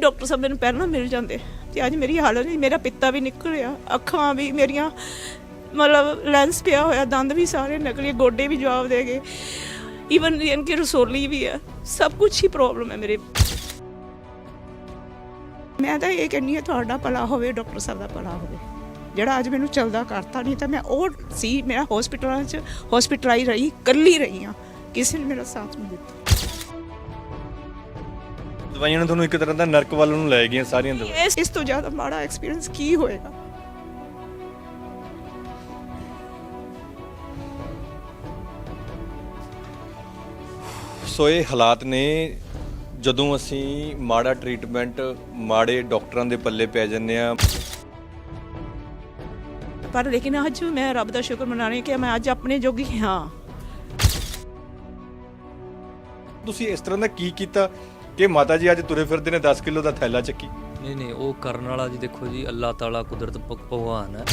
Doctor ਸਾਹਿਬ ਮੈਨੂੰ ਪਹਿਲਾਂ ਮਿਲ ਜਾਂਦੇ ਤੇ ਅੱਜ ਮੇਰੀ ਹਾਲਤ ਨਹੀਂ, ਮੇਰਾ ਪਿੱਤਾ ਵੀ ਨਿਕਲਿਆ, ਅੱਖਾਂ ਵੀ ਮੇਰੀਆਂ ਮਤਲਬ ਲੈਂਸ ਪਿਆ ਹੋਇਆ, ਦੰਦ ਵੀ ਸਾਰੇ ਨਿਕਲੇ, ਗੋਡੇ ਵੀ ਜਵਾਬ ਦੇ ਗਏ। ਈਵਨ ਇਨਕੇ ਰਸੋਲੀ ਵੀ ਹੈ ਸਭ ਕੁਝ ਹੀ ਪ੍ਰੋਬਲਮ ਹੈ ਮੇਰੇ। ਮੈਂ ਤਾਂ ਇਹ ਕਹਿੰਨੀ ਆ ਤੁਹਾਡਾ ਭਲਾ ਹੋਵੇ, ਡਾਕਟਰ ਸਾਹਿਬ ਦਾ ਭਲਾ ਹੋਵੇ। ਜਿਹੜਾ ਅੱਜ ਮੈਨੂੰ ਚਲਦਾ ਕਰਤਾ, ਨਹੀਂ ਤਾਂ ਮੈਂ ਉਹ ਸੀ, ਮੇਰਾ ਹਸਪੀਟਲਾਂ 'ਚ ਹਸਪੀਟਲਾਈ ਰਹੀ, ਇਕੱਲੀ ਰਹੀ ਆ ਕਿਸੇ ਨੇ ਮੇਰਾ ਸਾਥ ਨਹੀਂ ਦਿੱਤਾ। ਦਵਾਈਆਂ ਨੇ ਤੁਹਾਨੂੰ ਇੱਕ ਤਰ੍ਹਾਂ ਦਾ ਨਰਕ ਵੱਲ ਨੂੰ ਲੈ ਗਈਆਂ ਸਾਰੀਆਂ ਦਵਾਈਆਂ। ਇਸ ਇਸ ਤੋਂ ਜ਼ਿਆਦਾ ਮਾੜਾ ਐਕਸਪੀਰੀਅੰਸ ਕੀ ਹੋਏਗਾ? ਸੋ ਇਹ ਹਾਲਾਤ ਨੇ ਜਦੋਂ ਅਸੀਂ ਮਾੜਾ ਟ੍ਰੀਟਮੈਂਟ ਮਾੜੇ ਡਾਕਟਰਾਂ ਦੇ ਪੱਲੇ ਪੈ ਜੰਨੇ ਆ ਪਰ ਲੇਕਿਨ ਅੱਜ ਮੈਂ ਰੱਬ ਦਾ ਸ਼ੁਕਰ ਮਨਾ ਰਹੀ ਹਾਂ ਕਿ ਮੈਂ ਅੱਜ ਆਪਣੇ ਜੋਗੀ ਹਾਂ। ਤੁਸੀਂ ਇਸ ਤਰ੍ਹਾਂ ਦਾ ਕੀ ਕੀਤਾ? ਕਿ ਮਾਤਾ ਜੀ ਅੱਜ ਤੁਰੇ ਫਿਰਦੇ ਨੇ 10 ਕਿਲੋ ਦਾ ਥੈਲਾ ਚੱਕੀ। ਨਹੀਂ ਨਹੀਂ ਉਹ ਕਰਨ ਵਾਲਾ ਜੀ ਦੇਖੋ ਜੀ ਅੱਲਾਹ ਤਾਲਾ ਕੁਦਰਤ ਭ- ਭਗਵਾਨ ਹੈ।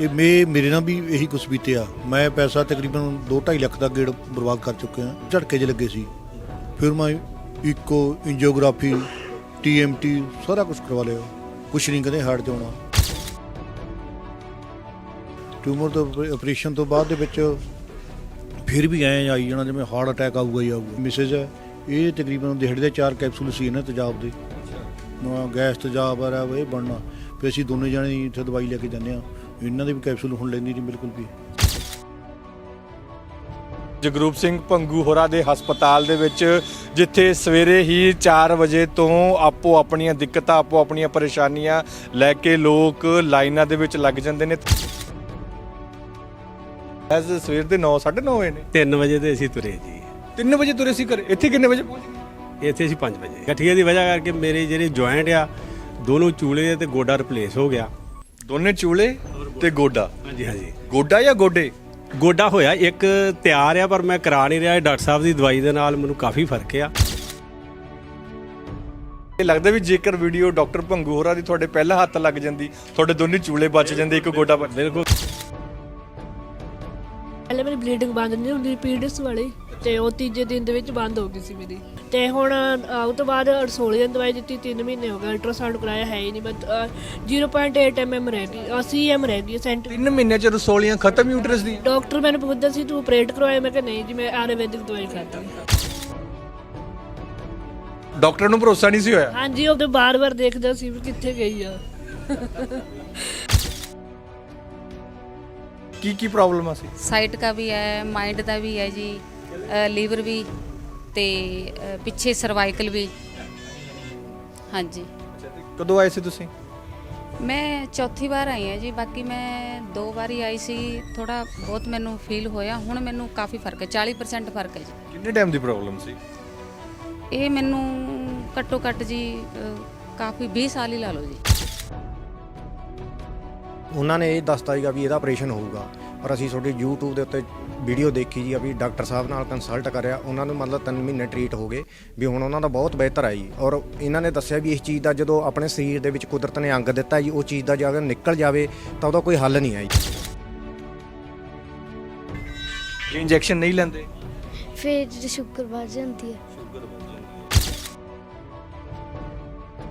ਇਹ ਮੇ ਮੇਰੇ ਨਾਲ ਵੀ ਇਹੀ ਕੁਛ ਬੀਤਿਆ। ਮੈਂ ਪੈਸਾ ਤਕਰੀਬਨ 2.5 ਲੱਖ ਦਾ ਗੇੜ ਬਰਬਾਦ ਕਰ ਚੁੱਕਿਆ। ਝਟਕੇ 'ਚ ਲੱਗੇ ਸੀ। ਫਿਰ ਮੈਂ ਇਕੋ ਇੰਜੀਓਗ੍ਰਾਫੀ ਟੀਐਮਟੀ ਸਾਰਾ ਕੁਝ ਕਰਵਾ ਲਿਆ। ਕੁਛ ਨਹੀਂ ਕਦੇ ਹਾਰਟ 'ਚ ਆਉਣਾ। ਟਿਊਮਰ ਤੋਂ ਆਪਰੇਸ਼ਨ ਤੋਂ ਬਾਅਦ ਦੇ ਵਿੱਚ ਫਿਰ ਵੀ ਐਂ ਆਈ ਜਾਣਾ ਜਿਵੇਂ ਹਾਰਟ ਅਟੈਕ ਆਊਗਾ ਹੀ ਆਊਗਾ। ਮਿਸਿਸ ਹੈ ਇਹ ਤਕਰੀਬਨ ਦਿਹਾੜੀ ਦੇ ਚਾਰ ਕੈਪਸੂਲ ਸੀ ਇਹਨਾਂ ਤੇਜ਼ਾਬ ਦੇ। ਨਾ ਗੈਸ ਤੇਜ਼ਾਬ ਆ ਰਿਹਾ ਇਹ ਬਣਨਾ। ਫਿਰ ਅਸੀਂ ਦੋਨੇ ਜਣੇ ਇੱਥੇ ਦਵਾਈ ਲੈ ਕੇ ਜਾਂਦੇ ਆ ਇਹਨਾਂ ਦੇ ਵੀ ਕੈਪਸੂਲ ਹੁਣ ਲੈਂਦੀ ਨਹੀਂ ਬਿਲਕੁਲ ਵੀ। ਜਗਰੂਪ ਸਿੰਘ ਪੰਗੂ ਹੋਰਾ ਦੇ ਹਸਪਤਾਲ ਦੇ ਵਿੱਚ, ਜਿੱਥੇ ਸਵੇਰੇ ਹੀ 4 ਵਜੇ ਤੋਂ ਆਪੋ ਆਪਣੀਆਂ ਦਿੱਕਤਾਂ, ਆਪੋ ਆਪਣੀਆਂ ਪਰੇਸ਼ਾਨੀਆਂ ਲੈ ਕੇ ਲੋਕ ਲਾਈਨਾਂ ਦੇ ਵਿੱਚ ਲੱਗ ਜਾਂਦੇ ਨੇ। ਐਸ ਸਵੇਰ ਦੇ 9 9:30 ਹੋਏ ਨੇ। 3 ਵਜੇ ਤੇ ਅਸੀਂ ਤੁਰੇ ਜੀ। 3 ਵਜੇ ਤੁਰੇ ਸੀ ਘਰ। ਇੱਥੇ ਕਿੰਨੇ ਵਜੇ ਪਹੁੰਚ ਗਏ? ਇੱਥੇ ਅਸੀਂ 5 ਵਜੇ। ਗਠੀਏ ਦੀ ਵਜ੍ਹਾ ਕਰਕੇ ਮੇਰੇ ਜਿਹੜੇ ਜੁਆਇੰਟ ਆ ਦੋਨੋਂ ਚੂਲੇ ਤੇ ਗੋਡਾ ਰਿਪਲੇਸ ਹੋ ਗਿਆ। ਦੋਨੇ ਚੂਲੇ ਤੇ ਗੋਡਾ? ਹਾਂਜੀ ਹਾਂਜੀ। ਗੋਡਾ ਜਾਂ ਗੋਡੇ? ਗੋਡਾ ਹੋਇਆ ਇੱਕ ਤਿਆਰ ਆ ਪਰ ਮੈਂ ਕਰਾ ਨਹੀਂ ਰਿਹਾ। ਡਾਕਟਰ ਸਾਹਿਬ ਦੀ ਦਵਾਈ ਦੇ ਨਾਲ ਮੈਨੂੰ ਕਾਫੀ ਫ਼ਰਕ ਆ। ਇਹ ਲੱਗਦਾ ਵੀ ਜੇਕਰ ਵੀਡੀਓ ਡਾਕਟਰ ਭੰਗੂ ਹੋਰਾ ਦੀ ਤੁਹਾਡੇ ਪਹਿਲਾ ਹੱਥ ਲੱਗ ਜਾਂਦੀ ਤੁਹਾਡੇ ਦੋਨੇ ਚੂਲੇ ਬਚ ਜਾਂਦੇ ਇੱਕ ਗੋਡਾ ਬਚ ਬਿਲਕੁਲ। ਪਹਿਲੇ ਮੇਰੀ ਬਲੀਡਿੰਗ ਬੰਦ ਨਹੀਂ ਹੁੰਦੀ ਪੀਰੀਅਡਸ ਵਾਲੀ ਤੇ ਉਹ ਤੀਜੇ ਦਿਨ ਦੇ ਵਿੱਚ ਬੰਦ ਹੋ ਗਈ ਸੀ ਮੇਰੀ। ਤੇ ਹੁਣ ਅਹ, ਉਹ ਤੋਂ ਬਾਅਦ ਅਰਸੋਲੀਅਨ ਦਵਾਈ ਦਿੱਤੀ 3 ਮਹੀਨੇ ਹੋ ਗਏ ਅਲਟਰਾਸਾਊਂਡ ਕਰਾਇਆ ਹੈ ਹੀ ਨਹੀਂ ਬਸ ਅਹ, 0.8 ਐਮਐਮ ਰਹਿ ਗਈ 80 ਐਮ ਰਹਿ ਗਈ ਸੈਂਟ 3 ਮਹੀਨਿਆਂ ਚ ਰਸੋਲੀਆਂ ਖਤਮ ਯੂਟਰਸ ਦੀ। ਡਾਕਟਰ ਮੈਨੂੰ ਪੁੱਛਦਾ ਸੀ ਤੂੰ ਆਪਰੇਟ ਕਰਵਾਇਆ? ਮੈਂ ਕਿਹਾ ਨਹੀਂ ਜੀ ਮੈਂ ਆਯੁਰਵੈਦਿਕ ਦਵਾਈ ਖਾਦੀ ਡਾਕਟਰ ਨੂੰ ਭਰੋਸਾ ਨਹੀਂ ਸੀ ਹੋਇਆ? ਹਾਂਜੀ ਉਹ ਤੇ ਬਾਰ-ਬਾਰ ਦੇਖਦਾ ਸੀ ਵੀ ਕਿੱਥੇ ਗਈ ਆ। ਕੀ ਕੀ ਪ੍ਰੋਬਲਮ ਆ ਸੀ ਸਾਈਟ का भी है माइंड ਦਾ ਵੀ ਹੈ ਜੀ ਲੀਵਰ ਵੀ ਤੇ ਅ, ਪਿੱਛੇ ਸਰਵਾਈਕਲ ਵੀ ਹਾਂਜੀ ਕਦੋਂ ਆਏ ਸੀ ਤੁਸੀਂ ਮੈਂ ਚੌਥੀ ਵਾਰ ਆਈ ਹਾਂ ਜੀ ਬਾਕੀ ਮੈਂ ਦੋ ਵਾਰੀ ਆਈ ਸੀ ਥੋੜਾ ਬਹੁਤ ਮੈਨੂੰ ਫੀਲ ਹੋਇਆ ਹੁਣ ਮੈਨੂੰ ਕਾਫੀ ਫਰਕ ਹੈ 40% ਫਰਕ ਹੈ ਜੀ ਕਿੰਨੇ ਟਾਈਮ ਦੀ ਪ੍ਰੋਬਲਮ ਸੀ ਇਹ ਮੈਨੂੰ ਘੱਟੋ ਘੱਟ ਜੀ ਅ, ਕਾਫੀ 20 ਸਾਲ ਹੀ ਲਾ ਲਓ ਜੀ ਉਹਨਾਂ ਨੇ ਇਹ ਦੱਸਤਾ ਸੀਗਾ ਵੀ ਇਹਦਾ ਆਪਰੇਸ਼ਨ ਹੋਊਗਾ। ਪਰ ਅਸੀਂ ਤੁਹਾਡੀ YouTube ਦੇ ਉੱਤੇ ਵੀਡੀਓ ਦੇਖੀ ਜੀ ਵੀ ਡਾਕਟਰ ਸਾਹਿਬ ਨਾਲ ਕੰਸਲਟ ਕਰਿਆ ਉਹਨਾਂ ਨੂੰ ਮਤਲਬ 3 ਮਹੀਨੇ ਟ੍ਰੀਟ ਹੋ ਗਏ ਵੀ ਹੁਣ ਉਹਨਾਂ ਦਾ ਬਹੁਤ ਬਿਹਤਰ ਹੈ ਜੀ। ਔਰ ਇਹਨਾਂ ਨੇ ਦੱਸਿਆ ਵੀ ਇਸ ਚੀਜ਼ ਦਾ ਜਦੋਂ ਆਪਣੇ ਸਰੀਰ ਦੇ ਵਿੱਚ ਕੁਦਰਤ ਨੇ ਅੰਗ ਦਿੱਤਾ ਜੀ ਉਹ ਚੀਜ਼ ਦਾ ਜੇ ਅਗਰ ਨਿਕਲ ਜਾਵੇ ਤਾਂ ਉਹਦਾ ਕੋਈ ਹੱਲ ਨਹੀਂ ਹੈ ਜੀ। ਇਹ ਇੰਜੈਕਸ਼ਨ ਨਹੀਂ ਲੈਂਦੇ? ਫਿਰ ਜਿਹੜੀ ਸ਼ੂਗਰ ਵੱਧ ਜਾਂਦੀ ਹੈ।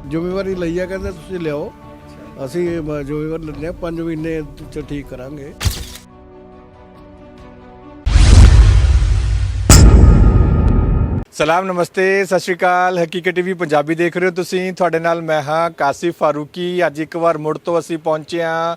ਜ਼ਿੰਮੇਵਾਰੀ ਲਈ ਆ ਕਹਿੰਦੇ ਤੁਸੀਂ ਲਿਆਓ। ਅਸੀਂ ਮ- ਜ਼ਿੰਮੇਵਾਰੀ ਲੈਂਦੇ ਆ 5 ਮਹੀਨੇ ਚ ਠੀਕ ਕਰਾਂਗੇ। ਸਲਾਮ, ਨਮਸਤੇ, ਸਤਿ ਸ਼੍ਰੀ ਅਕਾਲ। ਹਕੀਕਤ ਟੀਵੀ ਪੰਜਾਬੀ ਦੇਖ ਰਹੇ ਹੋ ਤੁਸੀਂ। ਤੁਹਾਡੇ ਨਾਲ ਮੈਂ ਹਾਂ ਕਾਸਿਫ ਫਾਰੂਕੀ। ਅੱਜ ਇੱਕ ਵਾਰ ਮੁੜ ਤੋਂ ਅਸੀਂ ਪਹੁੰਚੇ ਹਾਂ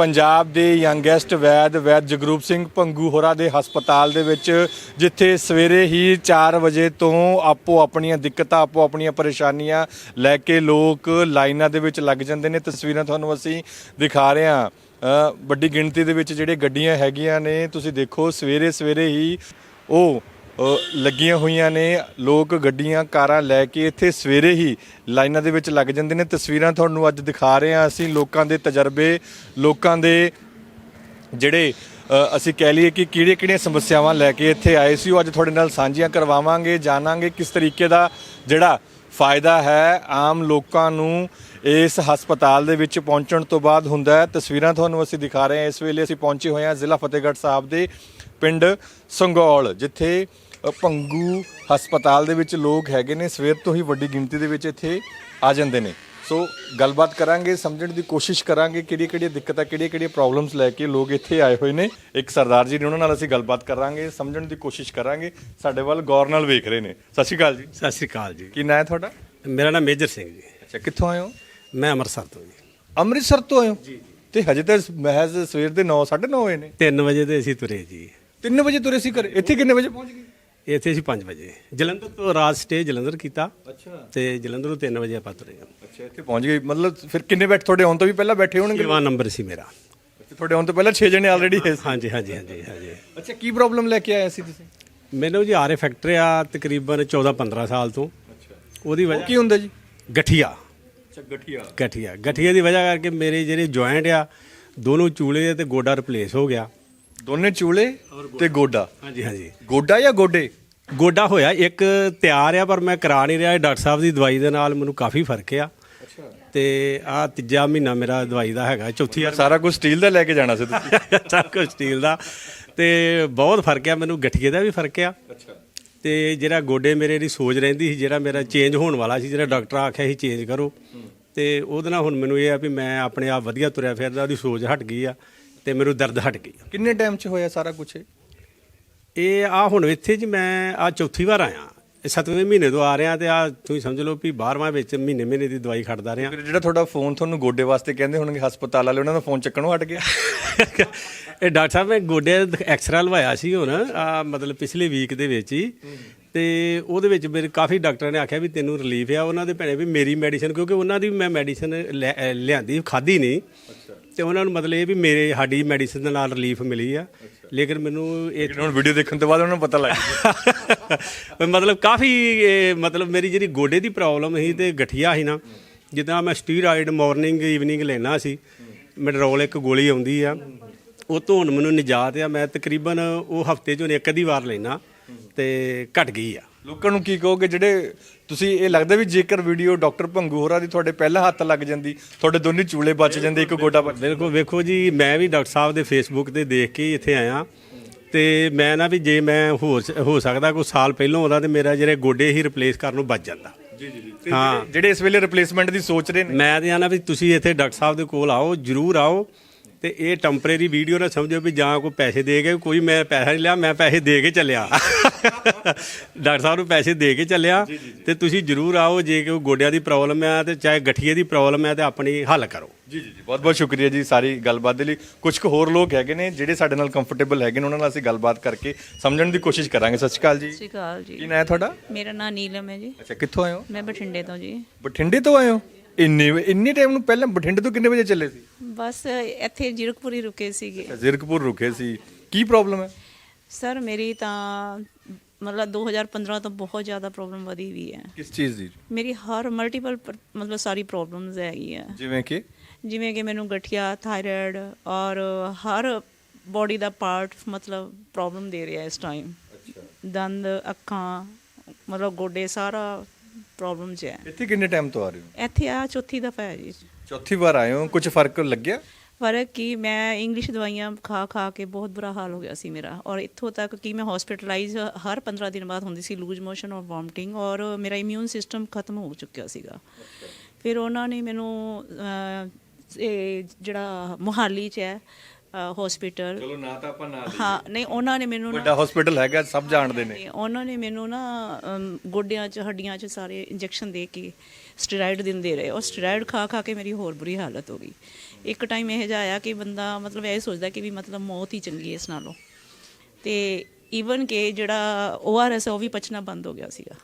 ਪੰਜਾਬ ਦੇ ਯੰਗੈਸਟ ਵੈਦ ਵੈਦ ਜਗਰੂਪ ਸਿੰਘ ਪੰਗੂ ਹੋਰਾ ਦੇ ਹਸਪਤਾਲ ਦੇ ਵਿੱਚ ਜਿੱਥੇ ਸਵੇਰੇ ਹੀ 4 ਵਜੇ ਤੋਂ ਆਪੋ ਆਪਣੀਆਂ ਦਿੱਕਤਾਂ ਆਪੋ ਆਪਣੀਆਂ ਪਰੇਸ਼ਾਨੀਆਂ ਲੈ ਕੇ ਲੋਕ ਲਾਈਨਾਂ ਦੇ ਵਿੱਚ ਲੱਗ ਜਾਂਦੇ ਨੇ। ਤਸਵੀਰਾਂ ਤੁਹਾਨੂੰ ਅਸੀਂ ਦਿਖਾ ਰਹੇ ਹਾਂ। ਅ, ਵੱਡੀ ਗਿਣਤੀ ਦੇ ਵਿੱਚ ਜਿਹੜੇ ਗੱਡੀਆਂ ਹੈਗੀਆਂ ਨੇ ਤੁਸੀਂ ਦੇਖੋ ਸਵੇਰੇ ਸਵੇਰੇ ਹੀ ਉਹ ਲੱਗੀਆਂ ਹੋਈਆਂ ਨੇ। ਲੋਕ ਗੱਡੀਆਂ, ਕਾਰਾਂ ਲੈ ਕੇ ਇੱਥੇ ਸਵੇਰੇ ਹੀ ਲਾਈਨਾਂ ਦੇ ਵਿੱਚ ਲੱਗ ਜਾਂਦੇ ਨੇ। ਤਸਵੀਰਾਂ ਤੁਹਾਨੂੰ ਅੱਜ ਦਿਖਾ ਰਹੇ ਹਾਂ ਅਸੀਂ ਲੋਕਾਂ ਦੇ ਤਜਰਬੇ, ਲੋਕਾਂ ਦੇ ਜਿਹੜੇ ਅਸੀਂ ਕਹਿ ਲਈਏ ਕਿ ਕਿਹੜੀਆਂ ਕਿਹੜੀਆਂ ਸਮੱਸਿਆਵਾਂ ਲੈ ਕੇ ਇੱਥੇ ਆਏ ਸੀ, ਉਹ ਅੱਜ ਤੁਹਾਡੇ ਨਾਲ ਸਾਂਝੀਆਂ ਕਰਵਾਵਾਂਗੇ, ਜਾਣਾਂਗੇ ਕਿਸ ਤਰੀਕੇ ਦਾ ਜਿਹੜਾ ਫਾਇਦਾ ਹੈ ਆਮ ਲੋਕਾਂ ਨੂੰ ਇਸ ਹਸਪਤਾਲ ਦੇ ਵਿੱਚ ਪਹੁੰਚਣ ਤੋਂ ਬਾਅਦ ਹੁੰਦਾ ਹੈ। ਤਸਵੀਰਾਂ ਤੁਹਾਨੂੰ ਅਸੀਂ ਦਿਖਾ ਰਹੇ ਹਾਂ। ਇਸ ਵੇਲੇ ਅਸੀਂ ਪਹੁੰਚੇ ਹੋਏ ਹਾਂ ਜ਼ਿਲ੍ਹਾ ਫਤਿਹਗੜ੍ਹ ਸਾਹਿਬ ਦੇ ਪਿੰਡ ਸੰਗੌਲ, ਜਿੱਥੇ ਭੰਗੂ ਹਸਪਤਾਲ ਦੇ ਵਿੱਚ ਲੋਕ ਹੈਗੇ ਨੇ ਸਵੇਰ ਤੋਂ ਹੀ ਵੱਡੀ ਗਿਣਤੀ ਦੇ ਵਿੱਚ ਇੱਥੇ ਆ ਜਾਂਦੇ ਨੇ। ਸੋ ਗੱਲਬਾਤ ਕਰਾਂਗੇ ਸਮਝਣ ਦੀ ਕੋਸ਼ਿਸ਼ ਕਰਾਂਗੇ ਕਿਹੜੀਆਂ ਕਿਹੜੀਆਂ ਦਿੱਕਤਾਂ ਕਿਹੜੀਆਂ ਕਿਹੜੀਆਂ ਪ੍ਰੋਬਲਮਸ ਲੈ ਕੇ ਲੋਕ ਇੱਥੇ ਆਏ ਹੋਏ ਨੇ। ਇੱਕ ਸਰਦਾਰ ਜੀ ਨੇ ਉਹਨਾਂ ਨਾਲ ਅਸੀਂ ਗੱਲਬਾਤ ਕਰਾਂਗੇ ਸਮਝਣ ਦੀ ਕੋਸ਼ਿਸ਼ ਕਰਾਂਗੇ। ਸਾਡੇ ਵੱਲ ਗੌਰ ਨਾਲ ਵੇਖ ਰਹੇ ਨੇ। ਸਤਿ ਸ਼੍ਰੀ ਅਕਾਲ ਜੀ। ਸਤਿ ਸ੍ਰੀ ਅਕਾਲ ਜੀ। ਕੀ ਨਾਂ ਹੈ ਤੁਹਾਡਾ? ਮੇਰਾ ਨਾਮ ਮੇਜਰ ਸਿੰਘ ਜੀ। ਅੱਛਾ ਕਿੱਥੋਂ ਆਏ ਹੋ? ਮੈਂ ਅੰਮ੍ਰਿਤਸਰ ਤੋਂ ਜੀ। ਅੰਮ੍ਰਿਤਸਰ ਤੋਂ ਆਏ ਹੋ? ਜੀ ਤੇ ਹਜੇ ਤਾਂ ਮਹਿਜ਼ ਸਵੇਰ ਦੇ 9 9:30 ਹੋਏ ਨੇ। 3 ਵਜੇ ਤੇ ਅਸੀਂ ਤੁਰੇ ਜੀ। 3 ਵਜੇ ਤੁਰੇ ਸੀ ਘਰੇ। ਇੱਥੇ ਕਿੰਨੇ ਵਜੇ ਪਹੁੰਚ ਗਏ? ਇੱਥੇ ਅਸੀਂ 5 ਵਜੇ। ਜਲੰਧਰ ਤੋਂ ਰਾਤ ਸਟੇ ਜਲੰਧਰ ਕੀਤਾ। ਅੱਛਾ। ਤੇ ਜਲੰਧਰੋਂ 3 ਵਜੇ ਆਪਾਂ ਤੁਰੇ ਅੱਛਾ ਇੱਥੇ ਪਹੁੰਚ ਗਏ। ਮਤਲਬ ਫਿਰ ਕਿੰਨੇ ਬੈਠ ਤੁਹਾਡੇ ਆਉਣ ਤੋਂ ਵੀ ਪਹਿਲਾਂ ਬੈਠੇ ਹੋਣਗੇ? ਛੇਵਾਂ ਨੰਬਰ ਸੀ ਮੇਰਾ। ਤੁਹਾਡੇ ਆਉਣ ਤੋਂ ਪਹਿਲਾਂ 6 ਜਣੇ ਆਲਰੇਡੀ ਹੈ ਹਾਂਜੀ ਹਾਂਜੀ ਹਾਂਜੀ ਹਾਂਜੀ। ਅੱਛਾ ਕੀ ਪ੍ਰੋਬਲਮ ਲੈ ਕੇ ਆਏ ਸੀ ਤੁਸੀਂ? ਮੈਨੂੰ ਜੀ ਆਰੇ ਫੈਕਟਰੀ ਆ ਤਕਰੀਬਨ 14 15 ਸਾਲ ਤੋਂ। ਉਹਦੀ ਕੀ ਵਜ੍ਹਾ ਹੁੰਦਾ ਜੀ? ਗਠੀਆ। ਅੱਛਾ ਗਠੀਆ। ਗਠੀਆ। ਗਠੀਆ ਦੀ ਵਜ੍ਹਾ ਕਰਕੇ ਮੇਰੇ ਜਿਹੜੇ ਜੁਆਇੰਟ ਆ ਦੋਨੋਂ ਚੂਲੇ ਤੇ ਗੋਡਾ ਰਿਪਲੇਸ ਹੋ ਗਿਆ। ਦੋਨੇ ਚੂਲੇ ਤੇ ਗੋਡਾ। ਹਾਂਜੀ ਹਾਂਜੀ। ਗੋਡਾ ਜਾਂ ਗੋਡੇ? ਗੋਡਾ ਹੋਇਆ ਇੱਕ ਤਿਆਰ ਆ ਪਰ ਮੈਂ ਕਰਾ ਨਹੀਂ ਰਿਹਾ। ਡਾਕਟਰ ਸਾਹਿਬ ਦੀ ਦਵਾਈ ਦੇ ਨਾਲ ਮੈਨੂੰ ਕਾਫੀ ਫ਼ਰਕ ਆ। ਤੇ ਆ ਤੀਜਾ ਮਹੀਨਾ ਮੇਰਾ ਦਵਾਈ ਦਾ ਹੈਗਾ ਚੌਥੀ ਵਾਰ ਸਾਰਾ ਕੁਝ ਸਟੀਲ ਦਾ ਲੈ ਕੇ ਜਾਣਾ ਸੀ ਤੁਸੀਂ? ਸਭ ਕੁਝ ਸਟੀਲ ਦਾ। ਤੇ ਬਹੁਤ ਫ਼ਰਕ ਆ ਮੈਨੂੰ ਗਠੀਏ ਦਾ ਵੀ ਫ਼ਰਕ ਆ। ਅੱਛਾ। ਤੇ ਜਿਹੜਾ ਗੋਡੇ ਮੇਰੇ ਦੀ ਸੋਜ ਰਹਿੰਦੀ ਸੀ ਜਿਹੜਾ ਮੇਰਾ ਚੇਂਜ ਹੋਣ ਵਾਲਾ ਸੀ ਜਿਹੜਾ ਡਾਕਟਰ ਆਖਿਆ ਸੀ ਚੇਂਜ ਕਰੋ। ਤੇ ਉਹਦੇ ਨਾਲ ਹੁਣ ਮੈਨੂੰ ਇਹ ਆ ਵੀ ਮੈਂ ਆਪਣੇ ਆਪ ਵਧੀਆ ਤੁਰਿਆ ਫਿਰਦਾ ਉਹਦੀ ਸੋਜ ਹਟ ਗਈ ਆ। ਤੇ ਮੈਨੂੰ ਦਰਦ ਹਟ ਗਈ। ਕਿੰਨੇ ਟਾਈਮ 'ਚ ਹੋਇਆ ਸਾਰਾ ਕੁਝ ਇਹ? ਆ ਹੁਣ ਇੱਥੇ ਜੀ ਮੈਂ ਆ ਚੌਥੀ ਵਾਰ ਆਇਆ। ਇਹ ਸੱਤਵੇਂ ਮਹੀਨੇ ਤੋਂ ਆ ਰਿਹਾ ਤੇ ਆ ਤੁਸੀਂ ਸਮਝ ਲਓ ਵੀ 12ਵਾਂ ਵਿੱਚ ਮਹੀਨੇ ਮਹੀਨੇ ਦੀ ਦਵਾਈ ਖੜਦਾ ਰਿਹਾ। ਫਿਰ ਜਿਹੜਾ ਤੁਹਾਡਾ ਫੋਨ ਤੁਹਾਨੂੰ ਗੋਡੇ ਵਾਸਤੇ ਕਹਿੰਦੇ ਹੋਣਗੇ ਹਸਪਤਾਲ ਵਾਲੇ ਉਹਨਾਂ ਦਾ ਫੋਨ ਚੱਕਣੋਂ ਹਟ ਗਿਆ। ਇਹ ਡਾਕਟਰ ਸਾਹਿਬ ਮੈਂ ਗੋਡੇ ਦਾ ਐਕਸਰਾ ਲਵਾਇਆ ਸੀ ਹੁਣ ਆ ਮਤਲਬ ਪਿਛਲੇ ਵੀਕ ਦੇ ਵਿੱਚ ਹੀ। ਤੇ ਉਹਦੇ ਵਿੱਚ ਮੇਰੇ ਕਾਫੀ ਡਾਕਟਰਾਂ ਨੇ ਆਖਿਆ ਵੀ ਤੈਨੂੰ ਰਿਲੀਫ ਆ ਉਹਨਾਂ ਦੇ ਭੈਣੇ ਵੀ ਮੇਰੀ ਮੈਡੀਸਨ ਕਿਉਂਕਿ ਉਹਨਾਂ ਦੀ ਮੈਂ ਮੈਡੀਸਨ ਲਿਆਂਦੀ ਖਾਦੀ ਨਹੀਂ। ਤੇ ਉਹਨਾਂ ਨੂੰ ਮਤਲਬ ਇਹ ਵੀ ਮੇਰੇ ਸਾਡੀ ਮੈਡੀਸਨ ਦੇ ਨਾਲ ਰਿਲੀਫ ਮਿਲੀ ਆ। ਲੇਕਿਨ ਮੈਨੂੰ ਇਹ ਲੇਕਿਨ ਹੁਣ ਵੀਡੀਓ ਦੇਖਣ ਤੋਂ ਬਾਅਦ ਉਹਨਾਂ ਨੂੰ ਪਤਾ ਲੱਗ ਗਿਆ। ਵੀ ਮਤਲਬ ਕਾਫੀ ਮਤਲਬ ਮੇਰੀ ਜਿਹੜੀ ਗੋਡੇ ਦੀ ਪ੍ਰੋਬਲਮ ਸੀ ਤੇ ਗਠੀਆ ਸੀ ਨਾ ਜਿੱਦਾਂ ਮੈਂ ਸਟੀਰਾਇਡ ਮਾਰਨਿੰਗ ਈਵਨਿੰਗ ਲੈਣਾ ਸੀ ਮੈਡਰੋਲ ਇੱਕ ਗੋਲੀ ਆਉਂਦੀ ਆ ਉਹ ਤੋਂ ਹੁਣ ਮੈਨੂੰ ਨਿਜਾਤ ਆ। ਮੈਂ ਤਕਰੀਬਨ ਉਹ ਹਫ਼ਤੇ ਚੋਂ ਇੱਕ ਅੱਧੀ ਵਾਰ ਲੈਣਾ ਤੇ ਘਟ ਗਈ ਆ। ਲੋਕਾਂ ਨੂੰ ਕੀ ਕਹੋਗੇ ਜਿਹੜੇ ਤੁਸੀਂ ਇਹ ਲੱਗਦਾ ਵੀ ਜੇਕਰ ਵੀਡੀਓ ਡਾਕਟਰ ਭੰਗੂ ਹੋਰਾਂ ਦੀ ਤੁਹਾਡੇ ਪਹਿਲਾਂ ਹੱਥ ਲੱਗ ਜਾਂਦੀ ਤੁਹਾਡੇ ਦੋਨੇ ਚੂਲੇ ਬਚ ਜਾਂਦੇ ਇੱਕ ਗੋਡਾ ਬਚ ਬਿਲਕੁਲ ਵੇਖੋ ਜੀ ਮੈਂ ਵੀ ਡਾਕਟਰ ਸਾਹਿਬ ਦੇ ਫੇਸਬੁੱਕ ਤੇ ਦੇਖ ਕੇ ਇੱਥੇ ਆਇਆ। ਤੇ ਮੈਂ ਨਾ ਵੀ ਜੇ ਮੈਂ ਹੋ ਹੋ ਸਕਦਾ ਕੋਈ ਸਾਲ ਪਹਿਲਾਂ ਆਉਂਦਾ ਤੇ ਮੇਰਾ ਜਿਹੜੇ ਗੋਡੇ ਹੀ ਰਿਪਲੇਸ ਕਰਨ ਨੂੰ ਬਚ ਜਾਂਦਾ। ਜੀ ਜੀ ਜੀ। ਹਾਂ। ਜਿਹੜੇ ਇਸ ਵੇਲੇ ਰਿਪਲੇਸਮੈਂਟ ਦੀ ਸੋਚ ਰਹੇ ਨੇ? ਮੈਂ ਤੇ ਆਣਾ ਵੀ ਤੁਸੀਂ ਇੱਥੇ ਡਾਕਟਰ ਸਾਹਿਬ ਦੇ ਕੋਲ ਆਓ ਜਰੂਰ ਆਓ। ਤੇ ਇਹ ਟੈਂਪਰੇਰੀ ਵੀਡੀਓ ਨਾ ਸਮਝੋ ਵੀ ਜਾਂ ਕੋਈ ਪੈਸੇ ਦੇ ਕੇ ਕੋਈ ਮੈਂ ਪੈਸਾ ਨਹੀਂ ਲਿਆ ਮੈਂ ਪੈਸੇ ਦੇ ਕੇ ਚੱਲਿਆ। ਡਾਕਟਰ ਸਾਹਿਬ ਨੂੰ ਪੈਸੇ ਦੇ ਕੇ ਚੱਲਿਆ ਤੇ ਤੁਸੀਂ ਜਰੂਰ ਆਓ ਜੇ ਕੋਈ ਗੋਡਿਆਂ ਦੀ ਪ੍ਰੋਬਲਮ ਹੈ ਤੇ ਚਾਹੇ ਗਠੀਏ ਦੀ ਪ੍ਰੋਬਲਮ ਹੈ ਤੇ ਆਪਣੀ ਹੱਲ ਕਰੋ। ਜੀ ਜੀ ਜੀ। ਬਹੁਤ ਬਹੁਤ ਸ਼ੁਕਰੀਆ ਜੀ ਸਾਰੀ ਗੱਲਬਾਤ ਦੇ ਲਈ। ਕੁਝ ਕੁ ਹੋਰ ਲੋਕ ਹੈਗੇ ਨੇ ਜਿਹੜੇ ਸਾਡੇ ਨਾਲ ਕੰਫਰਟੇਬਲ ਹੈਗੇ ਨੇ ਉਹਨਾਂ ਨਾਲ ਅਸੀਂ ਗੱਲਬਾਤ ਕਰਕੇ ਸਮਝਣ ਦੀ ਕੋਸ਼ਿਸ਼ ਕਰਾਂਗੇ। ਸਤਿ ਸ਼੍ਰੀ ਅਕਾਲ ਜੀ। ਸਤਿ ਸ਼੍ਰੀ ਅਕਾਲ ਕੀ ਜੀ ਨਾਂ ਹੈ ਤੁਹਾਡਾ? ਮੇਰਾ ਨਾਮ ਨੀਲਮ ਹੈ ਜੀ। ਅੱਛਾ ਕਿੱਥੋਂ ਆਏ ਹੋ? ਮੈਂ ਬਠਿੰਡੇ ਤੋਂ ਜੀ। ਬਠਿੰਡੇ ਤੋਂ ਆਏ ਹੋ? ਇੰਨੇ ਇੰਨੇ ਟਾਈਮ ਨੂੰ ਪਹਿਲਾਂ ਬਠਿੰਡੇ ਤੋਂ ਕਿੰਨੇ ਵਜੇ ਚੱਲੇ ਸੀ? ਬਸ ਇੱਥੇ ਜੀਰਕਪੁਰੀ ਰੁਕੇ ਸੀਗੇ। ਅੱਛਾ, ਜ਼ੀਰਕਪੁਰ ਰੁਕੇ ਸੀ। ਕੀ ਪ੍ਰੋਬਲਮ ਹੈ? ਸਰ ਮੇਰੀ ਤਾਂ ਮਤਲਬ 2015 ਤੋਂ ਬਹੁਤ ਜ਼ਿਆਦਾ ਪ੍ਰੋਬਲਮ ਵਧੀ ਵੀ ਹੈ। ਕਿਸ ਚੀਜ਼ ਦੀ? ਮੇਰੀ ਹਰ ਮਲਟੀਪਲ ਮਤਲਬ ਸਾਰੀ ਪ੍ਰੋਬਲਮਸ ਹੈਗੀ ਆ ਜਿਵੇਂ ਕਿ? ਜਿਵੇਂ ਕਿ ਮੈਨੂੰ ਗਠੀਆ ਥਾਇਰਾਇਡ ਔਰ ਹਰ ਬੋਡੀ ਦਾ ਪਾਰਟ ਮਤਲਬ ਪ੍ਰੋਬਲਮ ਦੇ ਰਿਹਾ ਇਸ ਟਾਈਮ ਦੰਦ ਅੱਖਾਂ ਮਤਲਬ ਗੋਡੇ ਸਾਰਾ ਪ੍ਰੋਬਲਮ 'ਚ ਹੈ। ਇੱਥੇ ਕਿੰਨੇ ਟਾਈਮ ਤੋਂ ਆ ਰਹੇ ਹੋ? ਇੱਥੇ ਆ ਚੌਥੀ ਦਫਾ ਹੈ ਜੀ। ਚੌਥੀ ਵਾਰ ਆਏ ਹੋ? ਕੁਝ ਫ਼ਰਕ ਲੱਗਿਆ? ਫ਼ਰਕ ਕੀ ਮੈਂ ਇੰਗਲਿਸ਼ ਦਵਾਈਆਂ ਖਾ ਖਾ ਕੇ ਬਹੁਤ ਬੁਰਾ ਹਾਲ ਹੋ ਗਿਆ ਸੀ ਮੇਰਾ। ਔਰ ਇੱਥੋਂ ਤੱਕ ਕਿ ਮੈਂ ਹਸਪੀਟਲਾਈਜ਼ ਹਰ 15 ਦਿਨ ਬਾਅਦ ਹੁੰਦੀ ਸੀ ਲੂਜ਼ ਮੋਸ਼ਨ ਔਰ ਵੋਮਟਿੰਗ ਔਰ ਮੇਰਾ ਇਮਿਊਨ ਸਿਸਟਮ ਖਤਮ ਹੋ ਚੁੱਕਿਆ ਸੀਗਾ। ਫਿਰ ਉਹਨਾਂ ਨੇ ਮੈਨੂੰ ਅਹ, ਇਹ ਜਿਹੜਾ ਮੁਹਾਲੀ 'ਚ ਹੈ ਹਸਪੀਟਲ ਚਲੋ ਨਾ ਤਾਂ ਆਪਾਂ ਨਾ ਹਾਂ ਨਹੀਂ ਉਹਨਾਂ ਨੇ ਮੈਨੂੰ ਨਾ ਵੱਡਾ ਹਸਪੀਟਲ ਹੈਗਾ ਸਭ ਜਾਣਦੇ ਨੇ। ਉਹਨਾਂ ਨੇ ਮੈਨੂੰ ਨਾ ਅਮ, ਗੋਡਿਆਂ 'ਚ ਹੱਡੀਆਂ 'ਚ ਸਾਰੇ ਇੰਜੈਕਸ਼ਨ ਦੇ ਕੇ ਸਟੀਰਾਇਡ ਦਿੰਦੇ ਰਹੇ। ਔਰ ਸਟੀਰਾਇਡ ਖਾ ਖਾ ਕੇ ਮੇਰੀ ਹੋਰ ਬੁਰੀ ਹਾਲਤ ਹੋ ਗਈ। ਇੱਕ ਟਾਈਮ ਇਹ ਜਿਹਾ ਆਇਆ ਕਿ ਬੰਦਾ ਮਤਲਬ ਇਹ ਸੋਚਦਾ ਕਿ ਵੀ ਮਤਲਬ ਮੌਤ ਹੀ ਚੰਗੀ ਹੈ ਇਸ ਨਾਲੋਂ। ਤੇ ਈਵਨ ਕਿ ਜਿਹੜਾ ਓਆਰਐਸ ਉਹ ਵੀ ਪਚਣਾ ਬੰਦ ਹੋ ਗਿਆ ਸੀਗਾ।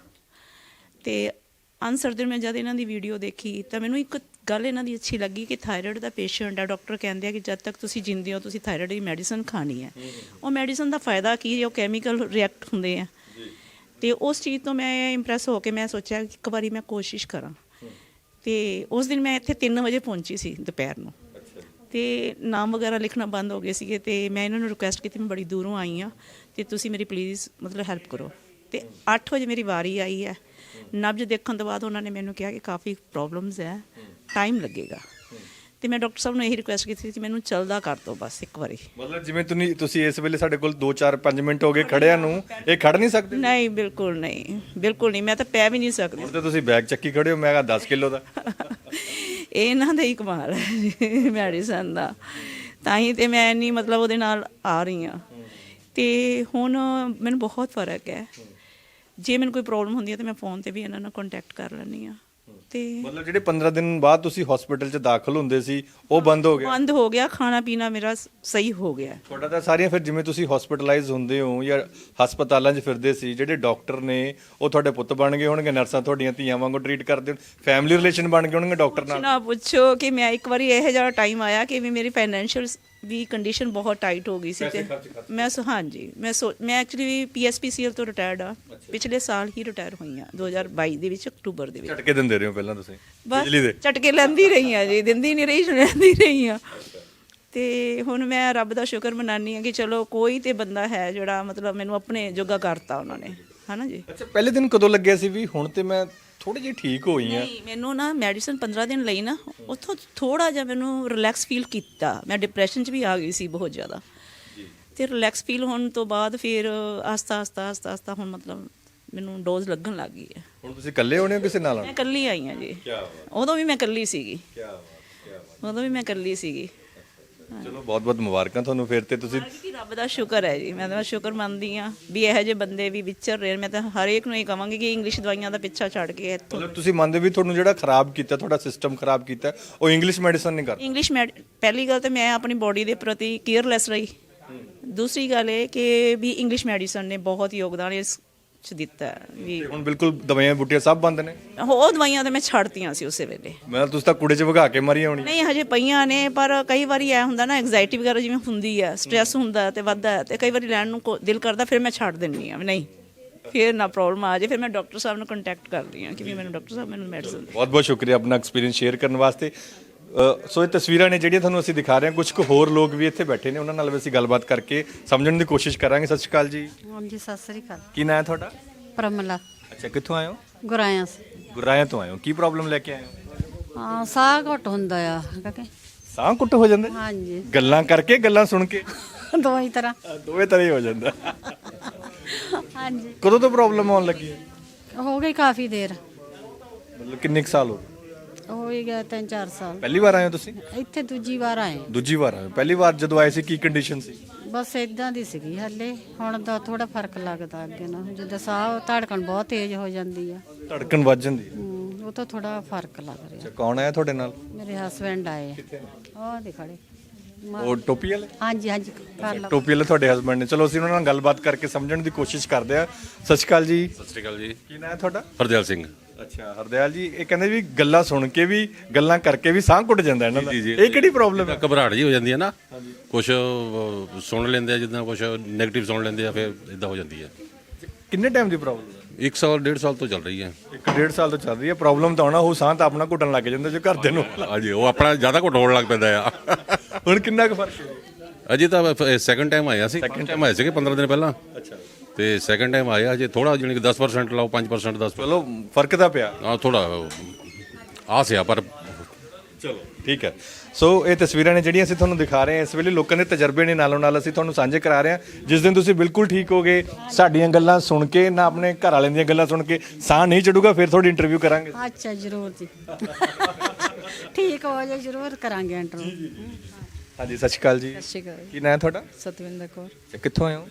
ਤੇ ਅਨਸਰ ਦਿਨ ਮੈਂ ਜਦ ਇਹਨਾਂ ਦੀ ਵੀਡੀਓ ਦੇਖੀ ਤਾਂ ਮੈਨੂੰ ਇੱਕ ਗੱਲ ਇਹਨਾਂ ਦੀ ਅੱਛੀ ਲੱਗੀ ਕਿ ਥਾਇਰਾਇਡ ਦਾ ਪੇਸ਼ੈਂਟ ਹੈ ਡਾਕਟਰ ਕਹਿੰਦੇ ਆ ਕਿ ਜਦ ਤੱਕ ਤੁਸੀਂ ਜਿੰਦੇ ਹੋ ਤੁਸੀਂ ਥਾਇਰਾਇਡ ਦੀ ਮੈਡੀਸਨ ਖਾਣੀ ਹੈ। ਉਹ ਮੈਡੀਸਨ ਦਾ ਫਾਇਦਾ ਕੀ ਹੈ? ਉਹ ਕੈਮੀਕਲ ਰਿਐਕਟ ਹੁੰਦੇ ਆ। ਤੇ ਉਸ ਚੀਜ਼ ਤੋਂ ਮੈਂ ਇੰਪ੍ਰੈਸ ਹੋ ਕੇ ਮੈਂ ਸੋਚਿਆ ਕਿ ਇੱਕ ਵਾਰੀ ਮੈਂ ਕੋਸ਼ਿਸ਼ ਕਰਾਂ। ਤੇ ਉਸ ਦਿਨ ਮੈਂ ਇੱਥੇ 3 ਵਜੇ ਪਹੁੰਚੀ ਸੀ ਦੁਪਹਿਰ ਨੂੰ। ਤੇ ਨਾਮ ਵਗੈਰਾ ਲਿਖਣਾ ਬੰਦ ਹੋ ਗਏ ਸੀਗੇ ਤੇ ਮੈਂ ਇਹਨਾਂ ਨੂੰ ਰਿਕੁਐਸਟ ਕੀਤੀ ਮੈਂ ਬੜੀ ਦੂਰੋਂ ਆਈ ਆ ਤੇ ਤੁਸੀਂ ਮੇਰੀ ਪਲੀਜ਼ ਮਤਲਬ ਹੈਲਪ ਕਰੋ। ਤੇ 8 ਵਜੇ ਮੇਰੀ ਵਾਰੀ ਆਈ ਹੈ। ਨਬਜ ਦੇਖਣ ਤੋਂ ਬਾਅਦ ਉਹਨਾਂ ਨੇ ਮੈਨੂੰ ਕਿਹਾ ਕਿ ਕਾਫੀ ਪ੍ਰੋਬਲਮਸ ਹੈ ਟਾਈਮ ਲੱਗੇਗਾ। ਤੇ ਮੈਂ ਡਾਕਟਰ ਸਾਹਿਬ ਨੂੰ ਇਹੀ ਰਿਕੁਐਸਟ ਕੀਤੀ ਸੀ ਕਿ ਮੈਨੂੰ ਚੱਲਦਾ ਕਰ ਦਿਓ ਬਸ ਇੱਕ ਵਾਰੀ। ਮਤਲਬ ਜਿਵੇਂ ਤੁਸੀਂ ਤੁਸੀਂ ਇਸ ਵੇਲੇ ਸਾਡੇ ਕੋਲ 2 4 5 ਮਿੰਟ ਹੋ ਗਏ ਖੜਿਆਂ ਨੂੰ ਇਹ ਖੜ ਨਹੀਂ ਸਕਦੇ? ਨਹੀਂ ਬਿਲਕੁਲ ਨਹੀਂ ਬਿਲਕੁਲ ਨਹੀਂ ਮੈਂ ਤਾਂ ਪੈ ਵੀ ਨਹੀਂ ਸਕਦੀ। ਹੁਣ ਤੇ ਤੁਸੀਂ ਬੈਗ ਚੱਕੀ ਖੜੇ ਹੋ ਮੈਂ ਕਿਹਾ 10 ਕਿਲੋ ਦਾ। ਇਹ ਇਹਨਾਂ ਦਾ ਹੀ ਕਮਾਲ ਹੈ ਮੈਡੀਸਨ ਦਾ। ਤਾਂ ਹੀ ਤੇ ਮੈਂ ਨਹੀਂ ਮਤਲਬ ਉਹਦੇ ਨਾਲ ਆ ਰਹੀ ਆ ਤੇ ਹੁਣ ਮੈਨੂੰ ਬਹੁਤ ਫ਼ਰਕ ਹੈ। ਜੇ ਮੈਨੂੰ ਕੋਈ ਪ੍ਰੋਬਲਮ ਹੁੰਦੀ ਹੈ ਤੇ ਮੈਂ ਫੋਨ ਤੇ ਵੀ ਇਹਨਾਂ ਨਾਲ ਕੰਟੈਕਟ ਕਰ ਲੈਂਦੀ ਆ ਤੇ ਮਤਲਬ ਜਿਹੜੇ 15 ਦਿਨ ਬਾਅਦ ਤੁਸੀਂ ਹਸਪੀਟਲ 'ਚ ਦਾਖਲ ਹੁੰਦੇ ਸੀ ਉਹ ਬੰਦ ਹੋ ਗਿਆ? ਬੰਦ ਹੋ ਗਿਆ ਖਾਣਾ ਪੀਣਾ ਮੇਰਾ ਸ- ਸਹੀ ਹੋ ਗਿਆ। ਤੁਹਾਡਾ ਤਾਂ ਸਾਰੀਆਂ ਫਿਰ ਜਿਵੇਂ ਤੁਸੀਂ ਹਸਪੀਟਲਾਈਜ਼ ਹੁੰਦੇ ਹੋ ਜਾਂ ਹਸਪਤਾਲਾਂ 'ਚ ਫਿਰਦੇ ਸੀ ਜਿਹੜੇ ਡਾਕਟਰ ਨੇ ਉਹ ਤੁਹਾਡੇ ਪੁੱਤ ਬਣ ਗਏ ਹੋਣਗੇ ਨਰਸਾਂ ਤੁਹਾਡੀਆਂ ਧੀਆਂ ਵਾਂਗੂ ਟਰੀਟ ਕਰਦੇ ਹੋਣ ਫੈਮਿਲੀ ਰਿਲੇਸ਼ਨ ਬਣ ਗਏ ਹੋਣਗੇ ਡਾਕਟਰ ਨਾਲ? ਨਾ ਪੁੱਛੋ ਕਿ ਮੈਂ ਇੱਕ ਵਾਰੀ ਇਹ ਜਿਹਾ ਟਾਈਮ ਆਇਆ ਕਿ ਵੀ ਮੇਰੀ ਫਾਈਨੈਂਸ਼ੀਅਲ ਵੀ ਕੰਡੀਸ਼ਨ ਬਹੁਤ ਟਾਈਟ ਹੋ ਗਈ ਸੀ ਤੇ ਮੈਂ ਸੋ ਹਾਂਜੀ ਮੈਂ ਸੋ ਮੈਂ ਐਕਚੁਅਲੀ ਪੀਐਸਪੀਸੀਐਲ ਤੋਂ ਰਿਟਾਇਰਡ ਆ। ਪਿਛਲੇ ਸਾਲ ਹੀ ਰਿਟਾਇਰ ਹੋਈ ਆ 2022 ਦੇ ਵਿੱਚ ਅਕਤੂਬਰ ਦੇ ਵਿੱਚ। ਝਟਕੇ ਦਿੰਦੇ ਰਹੇ ਹੋ ਪਹਿਲਾਂ ਤੁਸੀਂ ਬਸ ਬਿਜਲੀ ਦੇ। ਝਟਕੇ ਲੈਂਦੀ ਰਹੀ ਆ ਜੀ ਦਿੰਦੀ ਨਹੀਂ ਰਹੀ ਲੈਂਦੀ ਰਹੀ ਆ। ਤੇ ਹੁਣ ਮੈਂ ਰੱਬ ਦਾ ਸ਼ੁਕਰ ਮਨਾਨੀ ਆ ਕਿ ਚਲੋ ਕੋਈ ਤੇ ਬੰਦਾ ਹੈ ਜਿਹੜਾ ਮਤਲਬ ਮੈਨੂੰ ਆਪਣੇ ਜੋਗਾ ਕਰਤਾ ਉਹਨਾਂ ਨੇ। ਹਨਾ ਜੀ? ਅੱਛਾ ਪਹਿਲੇ ਦਿਨ ਕਦੋਂ ਲੱਗਿਆ ਸੀ ਵੀ ਹੁਣ ਤੇ ਮੈਂ ਥੋੜੀ ਜਿਹੀ ਠੀਕ ਹੋਈ ਆ? ਨਹੀਂ ਮੈਨੂੰ ਨਾ ਮੈਡੀਸਨ 15 ਦਿਨ ਲਈ ਨਾ ਉੱਥੋਂ ਥੋੜਾ ਜਿਹਾ ਮੈਨੂੰ ਰਿਲੈਕਸ ਫੀਲ ਕੀਤਾ। ਮੈਂ ਡਿਪਰੈਸ਼ਨ 'ਚ ਵੀ ਆ ਗਈ ਸੀ ਬਹੁਤ ਜ਼ਿਆਦਾ। ਤੇ ਰਿਲੈਕਸ ਫੀਲ ਹੋਣ ਤੋਂ ਬਾਅਦ ਫਿਰ ਆਸਤਾ ਆਸਤਾ ਆਸਤਾ ਆਸਤਾ ਹੁਣ ਮਤਲਬ ਮੈਨੂੰ ਡੋਜ਼ ਲੱਗਣ ਲੱਗ ਗਈ ਹੈ। ਹੁਣ ਤੁਸੀਂ ਇਕੱਲੇ ਹੋਣੇ ਹੋ ਕਿਸੇ ਨਾਲ? ਮੈਂ ਇਕੱਲੀ ਆਈ ਹਾਂ ਜੀ। ਉਦੋਂ ਵੀ ਮੈਂ ਇਕੱਲੀ ਸੀਗੀ। ਉਦੋਂ ਵੀ ਮੈਂ ਇਕੱਲੀ ਸੀਗੀ। ਚਲੋ ਬਹੁਤ ਬਹੁਤ ਮੁਬਾਰਕਾਂ ਤੁਹਾਨੂੰ ਫਿਰ ਤੇ ਤੁਸੀਂ ਕਿ ਰੱਬ ਦਾ ਸ਼ੁਕਰ ਹੈ ਜੀ। ਮੈਂ ਤਾਂ ਸ਼ੁਕਰ ਮੰਨਦੀ ਆ ਵੀ ਇਹੋ ਜਿਹੇ ਬੰਦੇ ਵੀ ਵਿਚਰ ਰਹੇ ਨੇ। ਮੈਂ ਤਾਂ ਹਰੇਕ ਨੂੰ ਇਹ ਕਹਾਂਗੀ ਕਿ ਇੰਗਲਿਸ਼ ਦਵਾਈਆਂ ਦਾ ਪਿੱਛਾ ਛੱਡ ਕੇ ਇੱਥੋਂ ਮਤਲਬ ਤੁਸੀਂ ਮੰਨਦੇ ਵੀ ਤੁਹਾਨੂੰ ਜਿਹੜਾ ਖਰਾਬ ਕੀਤਾ ਤੁਹਾਡਾ ਸਿਸਟਮ ਖਰਾਬ ਕੀਤਾ ਉਹ ਇੰਗਲਿਸ਼ ਮੈਡੀਸਨ ਨਹੀਂ ਕਰਦਾ ਇੰਗਲਿਸ਼ ਮੈਡ ਪਹਿਲੀ ਗੱਲ ਤੇ ਮੈਂ ਆਪਣੀ ਬਾਡੀ ਦੇ ਪ੍ਰਤੀ ਕੇਅਰਲੈਸ ਰਹੀ। ਦੂਸਰੀ ਗੱਲ ਇਹ ਕਿ ਵੀ ਇੰਗਲਿਸ਼ ਮੈਡੀਸਨ ਨੇ ਬਹੁਤ ਯੋਗਦਾਨ ਇਸ ਚ ਦਿੱਤਾ ਵੀ ਤੇ ਹੁਣ ਬਿਲਕੁਲ ਦਵਾਈਆਂ ਬੂਟੀਆਂ ਸਭ ਬੰਦ ਨੇ? ਉਹ ਦਵਾਈਆਂ ਤਾਂ ਮੈਂ ਛੱਡਤੀਆਂ ਸੀ ਉਸੇ ਵੇਲੇ। ਮੈਂ ਤੁਸੀਂ ਤਾਂ ਕੂੜੇ 'ਚ ਵਗਾ ਕੇ ਮਰੀ ਹੋਣੀ। ਨਹੀਂ ਹਜੇ ਪਈਆਂ ਨੇ ਪਰ ਕਈ ਵਾਰੀ ਐ ਹੁੰਦਾ ਨਾ ਐਂਗਜ਼ਾਇਟੀ ਵਗੈਰਾ ਜਿਵੇਂ ਹੁੰਦੀ ਆ ਸਟ੍ਰੈਸ ਹੁੰਦਾ ਤੇ ਵੱਧਦਾ ਹੈ ਤੇ ਕਈ ਵਾਰੀ ਲੈਣ ਨੂੰ ਕੋ- ਦਿਲ ਕਰਦਾ ਫਿਰ ਮੈਂ ਛੱਡ ਦਿੰਨੀ ਆ ਵੀ ਨਹੀਂ ਫਿਰ ਨਾ ਪ੍ਰੋਬਲਮ ਆ ਜੇ ਫਿਰ ਮੈਂ ਡਾਕਟਰ ਸਾਹਿਬ ਨੂੰ ਕੰਟੈਕਟ ਕਰਦੀ ਆ ਕਿ ਵੀ ਮੈਨੂੰ ਡਾਕਟਰ ਸਾਹਿਬ ਮੈਨੂੰ ਮੈਡੀਸਨ ਬਹੁਤ ਬਹੁਤ ਸ਼ੁਕਰੀਆ ਆਪਣਾ ਐਕਸਪੀਰੀਅੰਸ ਸ਼ੇਅਰ ਕਰਨ ਵਾਸਤੇ। ਸੋ ਇਹ ਤਸਵੀਰਾਂ ਨੇ ਜਿਹੜੀਆਂ ਤੁਹਾਨੂੰ ਅਸੀਂ ਦਿਖਾ ਰਹੇ ਹਾਂ। ਕੁਝ ਕੁ ਹੋਰ ਲੋਕ ਵੀ ਇੱਥੇ ਬੈਠੇ ਨੇ ਉਹਨਾਂ ਨਾਲ ਵੀ ਅਸੀਂ ਗੱਲਬਾਤ ਕਰਕੇ ਸਮਝਣ ਦੀ ਕੋਸ਼ਿਸ਼ ਕਰਾਂਗੇ। ਸਤਿ ਸ਼੍ਰੀ ਅਕਾਲ ਜੀ। ਹਾਂਜੀ ਸਤਿ ਸ੍ਰੀ ਅਕਾਲ। ਕੀ ਨਾਂ ਹੈ ਤੁਹਾਡਾ? ਪ੍ਰਮਲਾ। ਅੱਛਾ ਕਿੱਥੋਂ ਆਏ ਹੋ? ਗੁਰਾਇਆ ਸੇ। ਗੁਰਾਇਆ ਤੋਂ ਆਏ ਹੋ। ਕੀ ਪ੍ਰੋਬਲਮ ਲੈ ਕੇ ਆਏ ਹੋ? ਹਾਂ ਸਾਹ ਘਟ ਹੁੰਦਾ ਆ ਕਾਕੇ ਸਾਹ ਕੁੱਟ ਹੋ ਜਾਂਦਾ? ਹਾਂਜੀ ਗੱਲਾਂ ਕਰਕੇ ਗੱਲਾਂ ਸੁਣ ਕੇ? ਦੋਈ ਤਰ੍ਹਾਂ। ਅ, ਦੋਵੇਂ ਤਰ੍ਹਾਂ ਹੀ ਹੋ ਜਾਂਦਾ। ਹਾਂਜੀ ਕਦੋਂ ਤੋਂ ਪ੍ਰੋਬਲਮ ਆਉਣ ਲੱਗੀ ਹੈ? ਹੋ ਗਈ ਕਾਫੀ ਦੇਰ। ਮਤਲਬ ਕਿੰਨੇ ਕੁ ਸਾਲ ਹੋ ਗਏ? ਹੋ ਹੀ ਗਿਆ ਤਿੰਨ ਚਾਰ ਸਾਲ। ਪਹਿਲੀ ਵਾਰ ਆਏ ਹੋ ਤੁਸੀਂ? ਇੱਥੇ ਦੂਜੀ ਵਾਰ ਆਏ ਦੂਜੀ ਵਾਰ ਆਏ ਹੋ। ਪਹਿਲੀ ਵਾਰ ਜਦੋਂ ਆਏ ਸੀ ਕੀ ਕੰਡੀਸ਼ਨ ਸੀ? ਬਸ ਇਦਾਂ ਦੀ ਸੀਗੀ ਹੱਲੇ। ਹੁਣ ਦਾ ਥੋੜਾ ਫ਼ਰਕ ਲੱਗਦਾ ਅੱਗੇ ਨਾਲ। ਜਿੱਦਾਂ ਸਾਹ ਧੜਕਣ ਬਹੁਤ ਤੇਜ਼ ਹੋ ਜਾਂਦੀ ਆ। ਧੜਕਣ ਵੱਜ ਜਾਂਦੀ ਹੈ ਹਮ, ਉਹ ਤਾਂ ਥੋੜਾ ਫ਼ਰਕ ਲੱਗ ਰਿਹਾ। ਅੱਛਾ ਕੌਣ ਆਇਆ ਤੁਹਾਡੇ ਨਾਲ? ਮੇਰੇ ਹਸਬੰਡ ਆਏ ਆ। ਉਹ ਦਿਖੜੇ ਉਹ ਟੋਪੀ ਵਾਲੇ? ਹਾਂਜੀ ਹਾਂਜੀ ਕਰ ਲਓ। ਟੋਪੀ ਵਾਲੇ ਤੁਹਾਡੇ ਹਸਬੰਡ ਨੇ। ਚਲੋ ਅਸੀਂ ਉਹਨਾਂ ਨਾਲ ਗੱਲਬਾਤ ਕਰਕੇ ਸਮਝਣ ਦੀ ਕੋਸ਼ਿਸ਼ ਕਰਦੇ ਆ ਸਤਿ ਸ਼੍ਰੀ ਅਕਾਲ ਜੀ। ਸਤਿ ਸ਼੍ਰੀ ਅਕਾਲ ਜੀ। ਕੀ ਨਾਂ ਹੈ ਤੁਹਾਡਾ? ਹਰਦਿਆਲ ਸਿੰਘ। ਅੱਛਾ ਹਰਦਿਆਲ ਜੀ ਇਹ ਕਹਿੰਦੇ ਵੀ ਗੱਲਾਂ ਸੁਣ ਕੇ ਵੀ ਗੱਲਾਂ ਕਰਕੇ ਵੀ ਸਾਹ ਘੁੱਟ ਜਾਂਦਾ ਇਹਨਾਂ ਦਾ। ਇਹ ਕਿਹੜੀ ਪ੍ਰੋਬਲਮ ਹੈ ਘਬਰਾਹਟ ਜੀ ਹੋ ਜਾਂਦੀ ਹੈ ਨਾ ਕੁਝ ਸੁਣ ਲੈਂਦੇ ਆ ਜਿੱਦਾਂ ਕੁਝ 네ਗੇਟਿਵ ਸੁਣ ਲੈਂਦੇ ਆ ਫਿਰ ਇਦਾਂ ਹੋ ਜਾਂਦੀ ਹੈ। ਕਿੰਨੇ ਟਾਈਮ ਦੀ ਪ੍ਰੋਬਲਮ ਹੈ? 1 ਸਾਲ ਡੇਢ ਸਾਲ ਤੋਂ ਚੱਲ ਰਹੀ ਹੈ। ਇੱਕ ਡੇਢ ਸਾਲ ਤੋਂ ਚੱਲ ਰਹੀ ਹੈ। ਪ੍ਰੋਬਲਮ ਤਾਂ ਆਉਣਾ ਉਹ ਸਾਹ ਤਾਂ ਆਪਣਾ ਘੁੱਟਣ ਲੱਗ ਜਾਂਦਾ ਜੋ ਘਰਦੇ ਨੂੰ। ਹਾਂਜੀ ਉਹ ਆਪਣਾ ਜ਼ਿਆਦਾ ਘੁੱਟ ਹੋਣ ਲੱਗ ਪੈਂਦਾ ਆ। ਹੁਣ ਕਿੰਨਾ ਕੁ ਫ਼ਰਕ ਹੈ? ਅਜੇ ਤਾਂ ਸੈਕੰਡ ਟਾਈਮ ਆਇਆ ਸੀ ਸੈਕੰਡ ਟਾਈਮ ਆਏ ਸੀਗੇ 15 ਦਿਨ ਪਹਿਲਾਂ। ਅੱਛਾ। ਤੇ ਸੈਕੰਡ ਟਾਈਮ ਆਇਆ ਅਜੇ ਥੋੜਾ ਜਿਹਾ 10% ਲਾਓ 5% 10% ਚਲੋ ਫ਼ਰਕ ਤਾਂ ਪਿਆ। ਆ ਥੋੜਾ ਆਸ ਆ ਪਰ ਚਲੋ ਠੀਕ ਹੈ। ਸੋ ਇਹ ਤਸਵੀਰਾਂ ਨੇ ਜਿਹੜੀਆਂ ਅਸੀਂ ਤੁਹਾਨੂੰ ਦਿਖਾ ਰਹੇ ਹਾਂ ਇਸ ਵੇਲੇ ਲੋਕਾਂ ਦੇ ਤਜਰਬੇ ਨੇ ਨਾਲੋਂ ਨਾਲ ਅਸੀਂ ਤੁਹਾਨੂੰ ਸਾਂਝੇ ਕਰਾ ਰਹੇ ਹਾਂ। ਜਿਸ ਦਿਨ ਤੁਸੀਂ ਬਿਲਕੁਲ ਠੀਕ ਹੋਗੇ ਸਾਡੀਆਂ ਗੱਲਾਂ ਸੁਣ ਕੇ ਨਾ ਆਪਣੇ ਘਰ ਵਾਲਿਆਂ ਦੀਆਂ ਗੱਲਾਂ ਸੁਣ ਕੇ ਸਾਹ ਨਹੀਂ ਚੜੂਗਾ ਫਿਰ ਤੁਹਾਡੀ ਇੰਟਰਵਿਊ ਕਰਾਂਗੇ। ਅੱਛਾ ਜ਼ਰੂਰ ਜੀ। ਠੀਕ ਹੋ ਜਾਏ ਜ਼ਰੂਰ ਕਰਾਂਗੇ ਇੰਟਰਵਿਊ ਹਾਂਜੀ ਸਤਿ ਸ਼੍ਰੀ ਅਕਾਲ ਜੀ। ਸਤਿ ਸ਼੍ਰੀ ਅਕਾਲ। ਕੀ ਨਾਂ ਹੈ ਤੁਹਾਡਾ? ਸਤਵਿੰਦਰ ਕੌਰ। ਕਿੱਥੋਂ ਆਏ ਹੋ?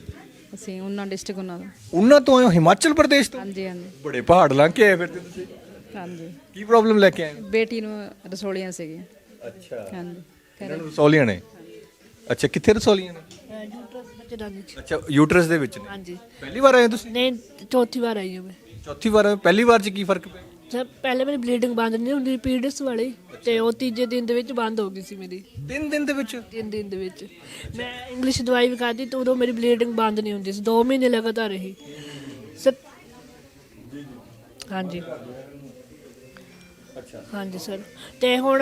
ਅਸੀਂ ਉਹਨਾਂ ਡਿਸਟ੍ਰਿਕਟ ਉਹਨਾਂ ਤੋਂ ਉਹਨਾਂ ਤੋਂ ਆਏ ਹੋ ਹਿਮਾਚਲ ਪ੍ਰਦੇਸ਼ ਤੋਂ? ਹਾਂਜੀ ਹਾਂਜੀ। ਬੜੇ ਪਹਾੜ ਲੰਘ ਕੇ ਆਏ ਫਿਰ ਤੇ ਤੁਸੀਂ? ਹਾਂਜੀ। ਕੀ ਪ੍ਰੋਬਲਮ ਲੈ ਕੇ ਆਏ? ਹੋ? ਬੇਟੀ ਨੂੰ ਰਸੋਲੀਆਂ ਸੀਗੀਆਂ। ਅੱਛਾ। ਹਾਂਜੀ ਇਹਨਾਂ ਨੂੰ ਰਸੌਲੀਆਂ ਨੇ? ਅੱਛਾ ਕਿੱਥੇ ਰਸੌਲੀਆਂ ਨੇ? ਯੂਟਰਸ ਬੱਚੇ ਦਾ ਵਿੱਚ ਅੱਛਾ ਯੂਟਰਸ ਦੇ ਵਿੱਚ ਨੇ? ਹਾਂਜੀ। ਪਹਿਲੀ ਵਾਰ ਆਏ ਹੋ ਤੁਸੀਂ? ਨਹੀਂ ਚੌਥੀ ਵਾਰ ਆਈ ਹਾਂ ਮੈਂ। ਚੌਥੀ ਵਾਰ ਆਏ ਹੋ? ਪਹਿਲੀ ਵਾਰ ਚ ਕੀ ਫ਼ਰਕ ਪਿਆ? ਜਦ ਪਹਿਲੇ ਮੇਰੀ ਬਲੀਡਿੰਗ ਬੰਦ ਨਹੀਂ ਹੁੰਦੀ ਪੀਰੀਅਡਸ ਵਾਲੀ। ਤੇ ਉਹ ਤੀਜੇ ਦਿਨ ਦੇ ਵਿੱਚ ਬੰਦ ਹੋ ਗਈ ਸੀ ਮੇਰੀ। ਤਿੰਨ ਦਿਨ ਦੇ ਵਿੱਚ? ਤਿੰਨ ਦਿਨ ਦੇ ਵਿੱਚ। ਮੈਂ ਇੰਗਲਿਸ਼ ਦਵਾਈ ਵੀ ਖਾਧੀ ਤੇ ਉਦੋਂ ਮੇਰੀ ਬਲੀਡਿੰਗ ਬੰਦ ਨਹੀਂ ਹੁੰਦੀ ਸੀ। 2 ਮਹੀਨੇ ਲਗਾਤਾਰ ਰਹੀ। ਸਰ ਹਾਂਜੀ। ਅੱਛਾ। ਹਾਂਜੀ ਸਰ। ਤੇ ਹੁਣ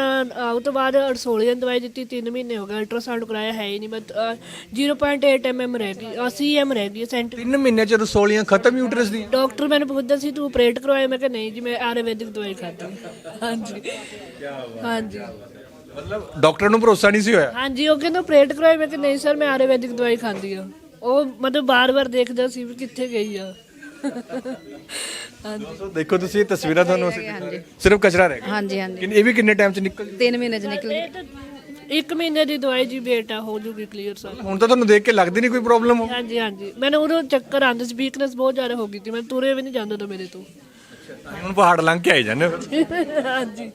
ਉਹ ਤੋਂ ਬਾਅਦ ਰਸੋਲੀਅਨ ਦਵਾਈ ਦਿੱਤੀ 3 ਮਹੀਨੇ ਹੋ ਗਏ ਅਲਟਰਾਸਾਊਂਡ ਕਰਾਇਆ ਹੈ ਹੀ ਨਹੀਂ ਬਸ ਅਹ, 0.8 ਐਮਐਮ ਰਹਿ ਗਈ 80 ਐਮ ਰਹਿ ਗਈ ਸੈਂਟ ਤਿੰਨ ਮਹੀਨੇ ਚ ਰਸੌਲੀਆਂ ਖਤਮ ਯੂਟਰਸ ਦੀਆਂ? ਡਾਕਟਰ ਮੈਨੂੰ ਪੁੱਛਦਾ ਸੀ ਤੂੰ ਆਪਰੇਟ ਕਰਵਾਇਆ? ਮੈਂ ਕਿਹਾ ਨਹੀਂ ਜੀ ਮੈਂ ਆਯੁਰਵੈਦਿਕ ਦਵਾਈ ਖਾਧੀ ਹਾਂਜੀ। ਹਾਂਜੀ। ਮਤਲਬ ਡਾਕਟਰ ਨੂੰ ਭਰੋਸਾ ਨਹੀਂ ਸੀ ਹੋਇਆ? ਹਾਂਜੀ ਉਹ ਕਹਿੰਦਾ ਆਪਰੇਟ ਕਰਾਏ ਮੈਂ ਕਿ ਨਹੀਂ ਸਰ ਮੈਂ ਆਯੁਰਵੈਦਿਕ ਦਵਾਈ ਖਾਂਦੀ ਆ। ਉਹ ਮਤਲਬ ਬਾਰ-ਬਾਰ ਦੇਖਦਾ ਸੀ ਵੀ ਕਿੱਥੇ ਗਈ ਆ। ਹਾਂਜੀ। ਸੋ ਦੇਖੋ ਤੁਸੀਂ ਇਹ ਤਸਵੀਰਾਂ ਤੁਹਾਨੂੰ ਅਸੀਂ ਦਿਖਾ ਰਹੇ। ਸਿਰਫ ਕਚਰਾ ਰਹਿ ਗਿਆ। ਹਾਂਜੀ ਹਾਂਜੀ। ਕਿੰਨੇ- ਇਹ ਵੀ ਕਿੰਨੇ ਟਾਈਮ ਚ ਨਿਕਲ ਜੂ? 3 ਮਹੀਨੇ ਚ ਨਿਕਲ ਤਾਂ ਇੱਕ ਮਹੀਨੇ ਦੀ ਦਵਾਈ ਜੀ ਬੇਟਾ ਹੋ ਜੂਗੀ ਕਲੀਅਰ ਸਰ। ਹੁਣ ਤਾਂ ਤੁਹਾਨੂੰ ਦੇਖ ਕੇ ਲੱਗਦੀ ਨਹੀਂ ਕੋਈ ਪ੍ਰੋਬਲਮ ਹੋ। ਹਾਂਜੀ ਹਾਂਜੀ। ਮੈਨੂੰ ਉਦੋਂ ਚੱਕਰ ਆਉਂਦੇ ਸੀ ਵੀਕਨੈਸ ਬਹੁਤ ਜ਼ਿਆਦਾ ਹੋ ਗਈ ਸੀ। ਮੈਂ ਤੁਰੇ ਵੀ ਨਹੀਂ ਜਾਂਦਾ ਤਾਂ ਮੇਰੇ ਤੋਂ। ਹੁਣ ਪਹਾੜ ਲੰਘ ਕੇ ਆਈ ਜਾਂਦੇ ਹੋ ਹਾਂਜੀ।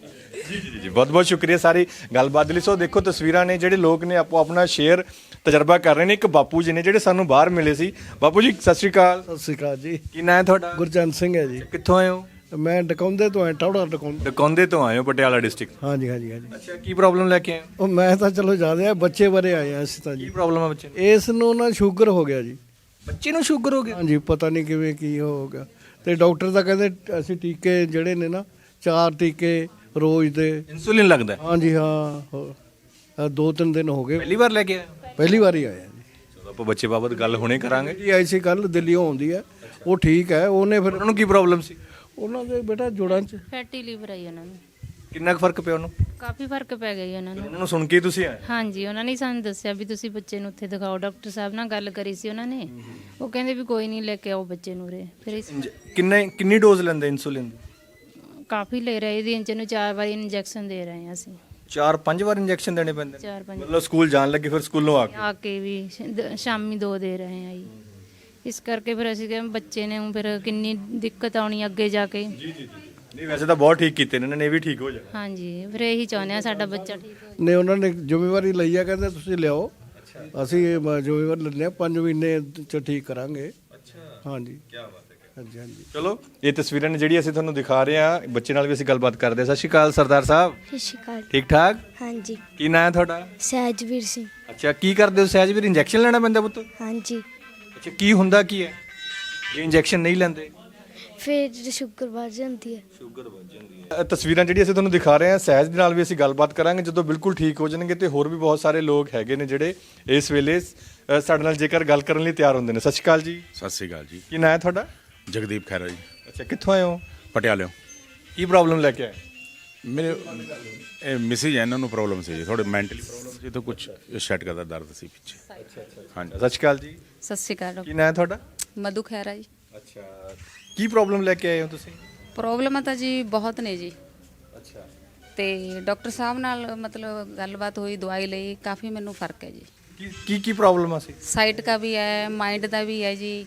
ਜੀ ਜੀ ਜੀ ਬਹੁਤ ਬਹੁਤ ਸ਼ੁਕਰੀਆ ਸਾਰੀ ਗੱਲਬਾਤ ਲਈ। ਸੋ ਦੇਖੋ ਤਸਵੀਰਾਂ ਨੇ ਜਿਹੜੇ ਲੋਕ ਨੇ ਆਪੋ ਆਪਣਾ ਸ਼ੇਅਰ ਤਜਰਬਾ ਕਰ ਰਹੇ ਨੇ। ਇੱਕ ਬਾਪੂ ਜੀ ਨੇ ਜਿਹੜੇ ਸਾਨੂੰ ਬਾਹਰ ਮਿਲੇ ਸੀ। ਬਾਪੂ ਜੀ ਸਤਿ ਸ਼੍ਰੀ ਅਕਾਲ। ਸਤਿ ਸ਼੍ਰੀ ਅਕਾਲ ਜੀ। ਕੀ ਨਾਂ ਹੈ ਤੁਹਾਡਾ? ਗੁਰਚਰਨ ਸਿੰਘ ਹੈ ਜੀ। ਕਿੱਥੋਂ ਆਏ ਹੋ? ਮੈਂ ਡਕਾਉਂਦੇ ਤੋਂ ਆਇਆ ਟੌੜਾ ਡਕਾਉਂਦੇ ਡਕੌਂਦੇ ਤੋਂ ਆਏ ਹੋ ਪਟਿਆਲਾ ਡਿਸਟ੍ਰਿਕਟ। ਹਾਂਜੀ ਹਾਂਜੀ ਹਾਂਜੀ। ਅੱਛਾ ਕੀ ਪ੍ਰੋਬਲਮ ਲੈ ਕੇ ਆਏ ਹੋ? ਉਹ ਮੈਂ ਤਾਂ ਚਲੋ ਜ਼ਿਆਦਾ ਆ ਬੱਚੇ ਬਾਰੇ ਆਏ ਆ ਅਸੀਂ ਤਾਂ ਕੀ ਜੀ ਪ੍ਰੋਬਲਮ ਹੈ ਬੱਚੇ ਨੂੰ? ਇਸ ਨੂੰ ਨਾ ਸ਼ੂਗਰ ਹੋ ਗਿਆ ਜੀ। ਬੱਚੇ ਨੂੰ ਸ਼ੂਗਰ ਹੋ ਗਿਆ? ਹਾਂਜੀ ਪਤਾ ਨਹੀਂ ਕਿਵੇਂ ਕੀ ਹੋ ਗਿਆ। ਤੇ ਡਾਕਟਰ ਤਾਂ ਕਹਿੰਦੇ ਅਸੀਂ ਟੀਕੇ ਜਿਹੜੇ ਨੇ ਨਾ ਚਾਰ ਟੀਕੇ ਰੋਜ਼ ਦੇ। ਇਨਸੂਲਿਨ ਲੱਗਦਾ ਹੈ। ਹਾਂਜੀ ਹਾਂ ਹੋ- ਅ, ਦੋ ਤਿੰਨ ਦਿਨ ਹੋ ਗਏ। ਪਹਿਲੀ ਵਾਰ ਲੈ ਕੇ ਆਏ ਹੋ? ਪਹਿਲੀ ਵਾਰੀ ਆਇਆ ਜੀ। ਚਲੋ ਆਪਾਂ ਬੱਚੇ ਬਾਬਤ ਗੱਲ ਹੁਣੇ ਕਰਾਂਗੇ। ਜੀ ਐਸੀ ਕੱਲ ਦਿੱਲੀੋਂ ਆਉਂਦੀ ਹੈ। ਉਹ ਠੀਕ ਹੈ ਉਹਨੇ ਫਿਰ ਉਹਨਾਂ ਨੂੰ ਕੀ ਪ੍ਰੋਬਲਮ ਸੀ? ਉਹਨਾਂ ਦੇ ਬੇਟਾ ਜੋੜਾਂ 'ਚ। ਫੈਟੀ ਲੀਵਰ ਆਈ ਉਹਨਾਂ ਨੂੰ। ਕਿੰਨਾ ਕੁ ਫ਼ਰਕ ਪਿਆ ਉਹਨੂੰ? ਕਾਫੀ ਫ਼ਰਕ ਪੈ ਗਿਆ ਜੀ ਉਹਨਾਂ ਨੂੰ। ਉਹਨਾਂ ਨੂੰ ਸੁਣ ਕੇ ਹੀ ਤੁਸੀਂ ਆਏ? ਹਾਂਜੀ ਉਹਨਾਂ ਨੇ ਸਾਨੂੰ ਦੱਸਿਆ ਵੀ ਤੁਸੀਂ ਬੱਚੇ ਨੂੰ ਉੱਥੇ ਦਿਖਾਓ। ਡਾਕਟਰ ਸਾਹਿਬ ਨਾਲ ਗੱਲ ਕਰੀ ਸੀ ਉਹਨਾਂ ਨੇ। ਉਹ ਕਹਿੰਦੇ ਵੀ ਕੋਈ ਨਹੀਂ ਲੈ ਕੇ ਆਓ ਬੱਚੇ ਨੂੰ ਰੇ ਫਿਰ ਇਸ ਇੰਜ- ਕਿੰਨੇ ਕਿੰਨੀ ਡੋਜ਼ ਲੈਂਦੇ ਇਨਸੂਲਿਨ ਦੀ ਕਾਫੀ ਲੈ ਰਹੇ ਦਿਨ ਚ ਨੂੰ ਚਾਰ ਵਾਰੀ ਇੰਜੈਕਸ਼ਨ ਦੇ ਰਹੇ ਹਾਂ ਅਸੀਂ। ਚਾਰ ਪੰਜ ਵਾਰ ਇੰਜੈਕਸ਼ਨ ਦੇਣੇ ਪੈਂਦੇ ਨੇ? ਚਾਰ ਪੰਜ। ਮਤਲਬ ਸਕੂਲ ਜਾਣ ਲੱਗੇ ਫਿਰ ਸਕੂਲੋਂ ਆ ਕੇ? ਆ ਕੇ ਵੀ ਸ਼- ਦ- ਸ਼ਾਮੀ ਦੋ ਦੇ ਰਹੇ ਹਾਂ ਜੀ। ਇਸ ਕਰਕੇ ਫਿਰ ਅਸੀਂ ਕਹਿੰਦੇ ਬੱਚੇ ਨੇ ਫਿਰ ਕਿੰਨੀ ਦਿੱਕਤ ਆਉਣੀ ਅੱਗੇ ਜਾ ਕੇ। ਨਹੀਂ ਵੈਸੇ ਤਾਂ ਬਹੁਤ ਠੀਕ ਕੀਤੇ ਨੇ ਇਹਨਾਂ ਨੇ ਇਹ ਵੀ ਠੀਕ ਹੋ ਜਾ। ਹਾਂਜੀ ਫਿਰ ਇਹੀ ਚਾਹੁੰਦੇ ਆ ਸਾਡਾ ਬੱਚਾ ਠੀਕ ਹੋ ਨੇ ਉਹਨਾਂ ਨੇ ਜ਼ਿੰਮੇਵਾਰੀ ਲਈ ਆ ਕਹਿੰਦੇ ਤੁਸੀਂ ਲਿਆਓ। ਅਸੀਂ ਇਹ ਮ- ਜ਼ਿੰਮੇਵਾਰੀ ਲੈਂਦੇ ਹਾਂ 5 ਮਹੀਨੇ ਚ ਠੀਕ ਕਰਾਂਗੇ। ਅੱਛਾ। ਹਾਂਜੀ। ਕੀ ਬਾਤ ਹਾਂਜੀ ਹਾਂਜੀ। ਚਲੋ। ਇਹ ਤਸਵੀਰਾਂ ਨੇ ਜਿਹੜੀ ਅਸੀਂ ਤੁਹਾਨੂੰ ਦਿਖਾ ਰਹੇ ਹਾਂ ਬੱਚੇ ਨਾਲ ਵੀ ਅਸੀਂ ਗੱਲਬਾਤ ਕਰਦੇ ਹਾਂ। ਸਤਿ ਸ਼੍ਰੀ ਅਕਾਲ ਸਰਦਾਰ ਸਾਹਿਬ। ਸਤਿ ਸ਼੍ਰੀ ਅਕਾਲ। ਠੀਕ ਠਾਕ? ਹਾਂਜੀ। ਕੀ ਨਾਂ ਹੈ ਤੁਹਾਡਾ? ਸਹਿਜਵੀਰ ਸਿੰਘ। ਅੱਛਾ ਕੀ ਕਰਦੇ ਹੋ? ਸਹਿਜ ਵੀਰ ਇੰਜੈਕਸ਼ਨ ਲੈਣਾ ਪੈਂਦਾ ਪੁੱਤ? ਹਾਂਜੀ। ਅੱਛਾ ਕੀ ਹੁੰਦਾ ਕੀ ਹੈ? ਜੇ ਇੰਜੈਕਸ਼ਨ ਨਹੀਂ ਲੈਂਦੇ? ਫਿਰ ਸ਼ੂਗਰ ਵੱਧ ਜਾਂਦੀ ਹੈ। ਅ, ਤਸਵੀਰਾਂ ਜਿਹੜੀ ਅਸੀਂ ਤੁਹਾਨੂੰ ਦਿਖਾ ਰਹੇ ਹਾਂ ਸਹਿਜ ਦੇ ਨਾਲ ਵੀ ਅਸੀਂ ਗੱਲਬਾਤ ਕਰਾਂਗੇ। ਜਦੋਂ ਬਿਲਕੁਲ ਠੀਕ ਹੋ ਜਾਣਗੇ ਤੇ ਹੋਰ ਵੀ ਬਹੁਤ ਸਾਰੇ ਲੋਕ ਹੈਗੇ ਨੇ ਜਿਹੜੇ ਇਸ ਵੇਲੇ ਅ, ਸਾਡੇ ਨਾਲ ਜੇਕਰ ਗੱਲ ਕਰਨ ਲਈ ਤਿਆਰ ਹੁੰਦੇ ਨੇ। ਸਤਿ ਸ਼੍ਰੀ ਅਕਾਲ ਜੀ। ਸਤਿ ਸ੍ਰੀ ਅਕਾਲ ਜੀ। ਕੀ ਨਾਂ ਹੈ ਤੁਹਾਡਾ? ਜਗਦੀਪ ਖੈਰਾ ਜੀ। ਅੱਛਾ ਕਿੱਥੋਂ ਆਏ ਹੋ? ਪਟਿਆਲਿਓਂ। ਕੀ ਪ੍ਰੋਬਲਮ ਲੈ ਕੇ ਆਏ? ਮੇਰੇ ਇਹ ਮਿਸਿਜ ਹੈ ਇਹਨਾਂ ਨੂੰ ਪ੍ਰੋਬਲਮ ਸੀ ਥੋੜੇ ਮੈਂਟਲੀ ਪ੍ਰੋਬਲਮ ਸੀ ਤਾਂ ਕੁਝ ਸੈਟ ਕਰਦਾ ਦਰਦ ਸੀ ਪਿੱਛੇ। ਹਾਂਜੀ। ਸਤਿ ਸ਼੍ਰੀ ਅਕਾਲ ਜੀ। ਸਤਿ ਸ਼੍ਰੀ ਅਕਾਲ ਕੀ ਨਾਂ ਹੈ ਤੁਹਾਡਾ? ਮਧੂ ਖੈਰਾ ਜੀ। ਅੱਛਾ ਕੀ ਪ੍ਰੋਬਲਮ ਲੈ ਕੇ ਆਏ ਹੋ ਤੁਸੀਂ? ਪ੍ਰੋਬਲਮਾਂ ਤਾਂ ਜੀ ਬਹੁਤ ਨੇ ਜੀ। ਅੱਛਾ। ਤੇ ਡਾਕਟਰ ਸਾਹਿਬ ਨਾਲ ਮਤਲਬ ਗੱਲਬਾਤ ਹੋਈ ਦਵਾਈ ਲਈ ਕਾਫੀ ਮੈਨੂੰ ਫ਼ਰਕ ਹੈ ਜੀ। ਕੀ ਕੀ ਕੀ ਪ੍ਰੋਬਲਮ ਆ ਸੀ? ਸਾਈਟ ਦਾ ਵੀ ਹੈ ਮਾਈਂਡ ਦਾ ਵੀ ਹੈ ਜੀ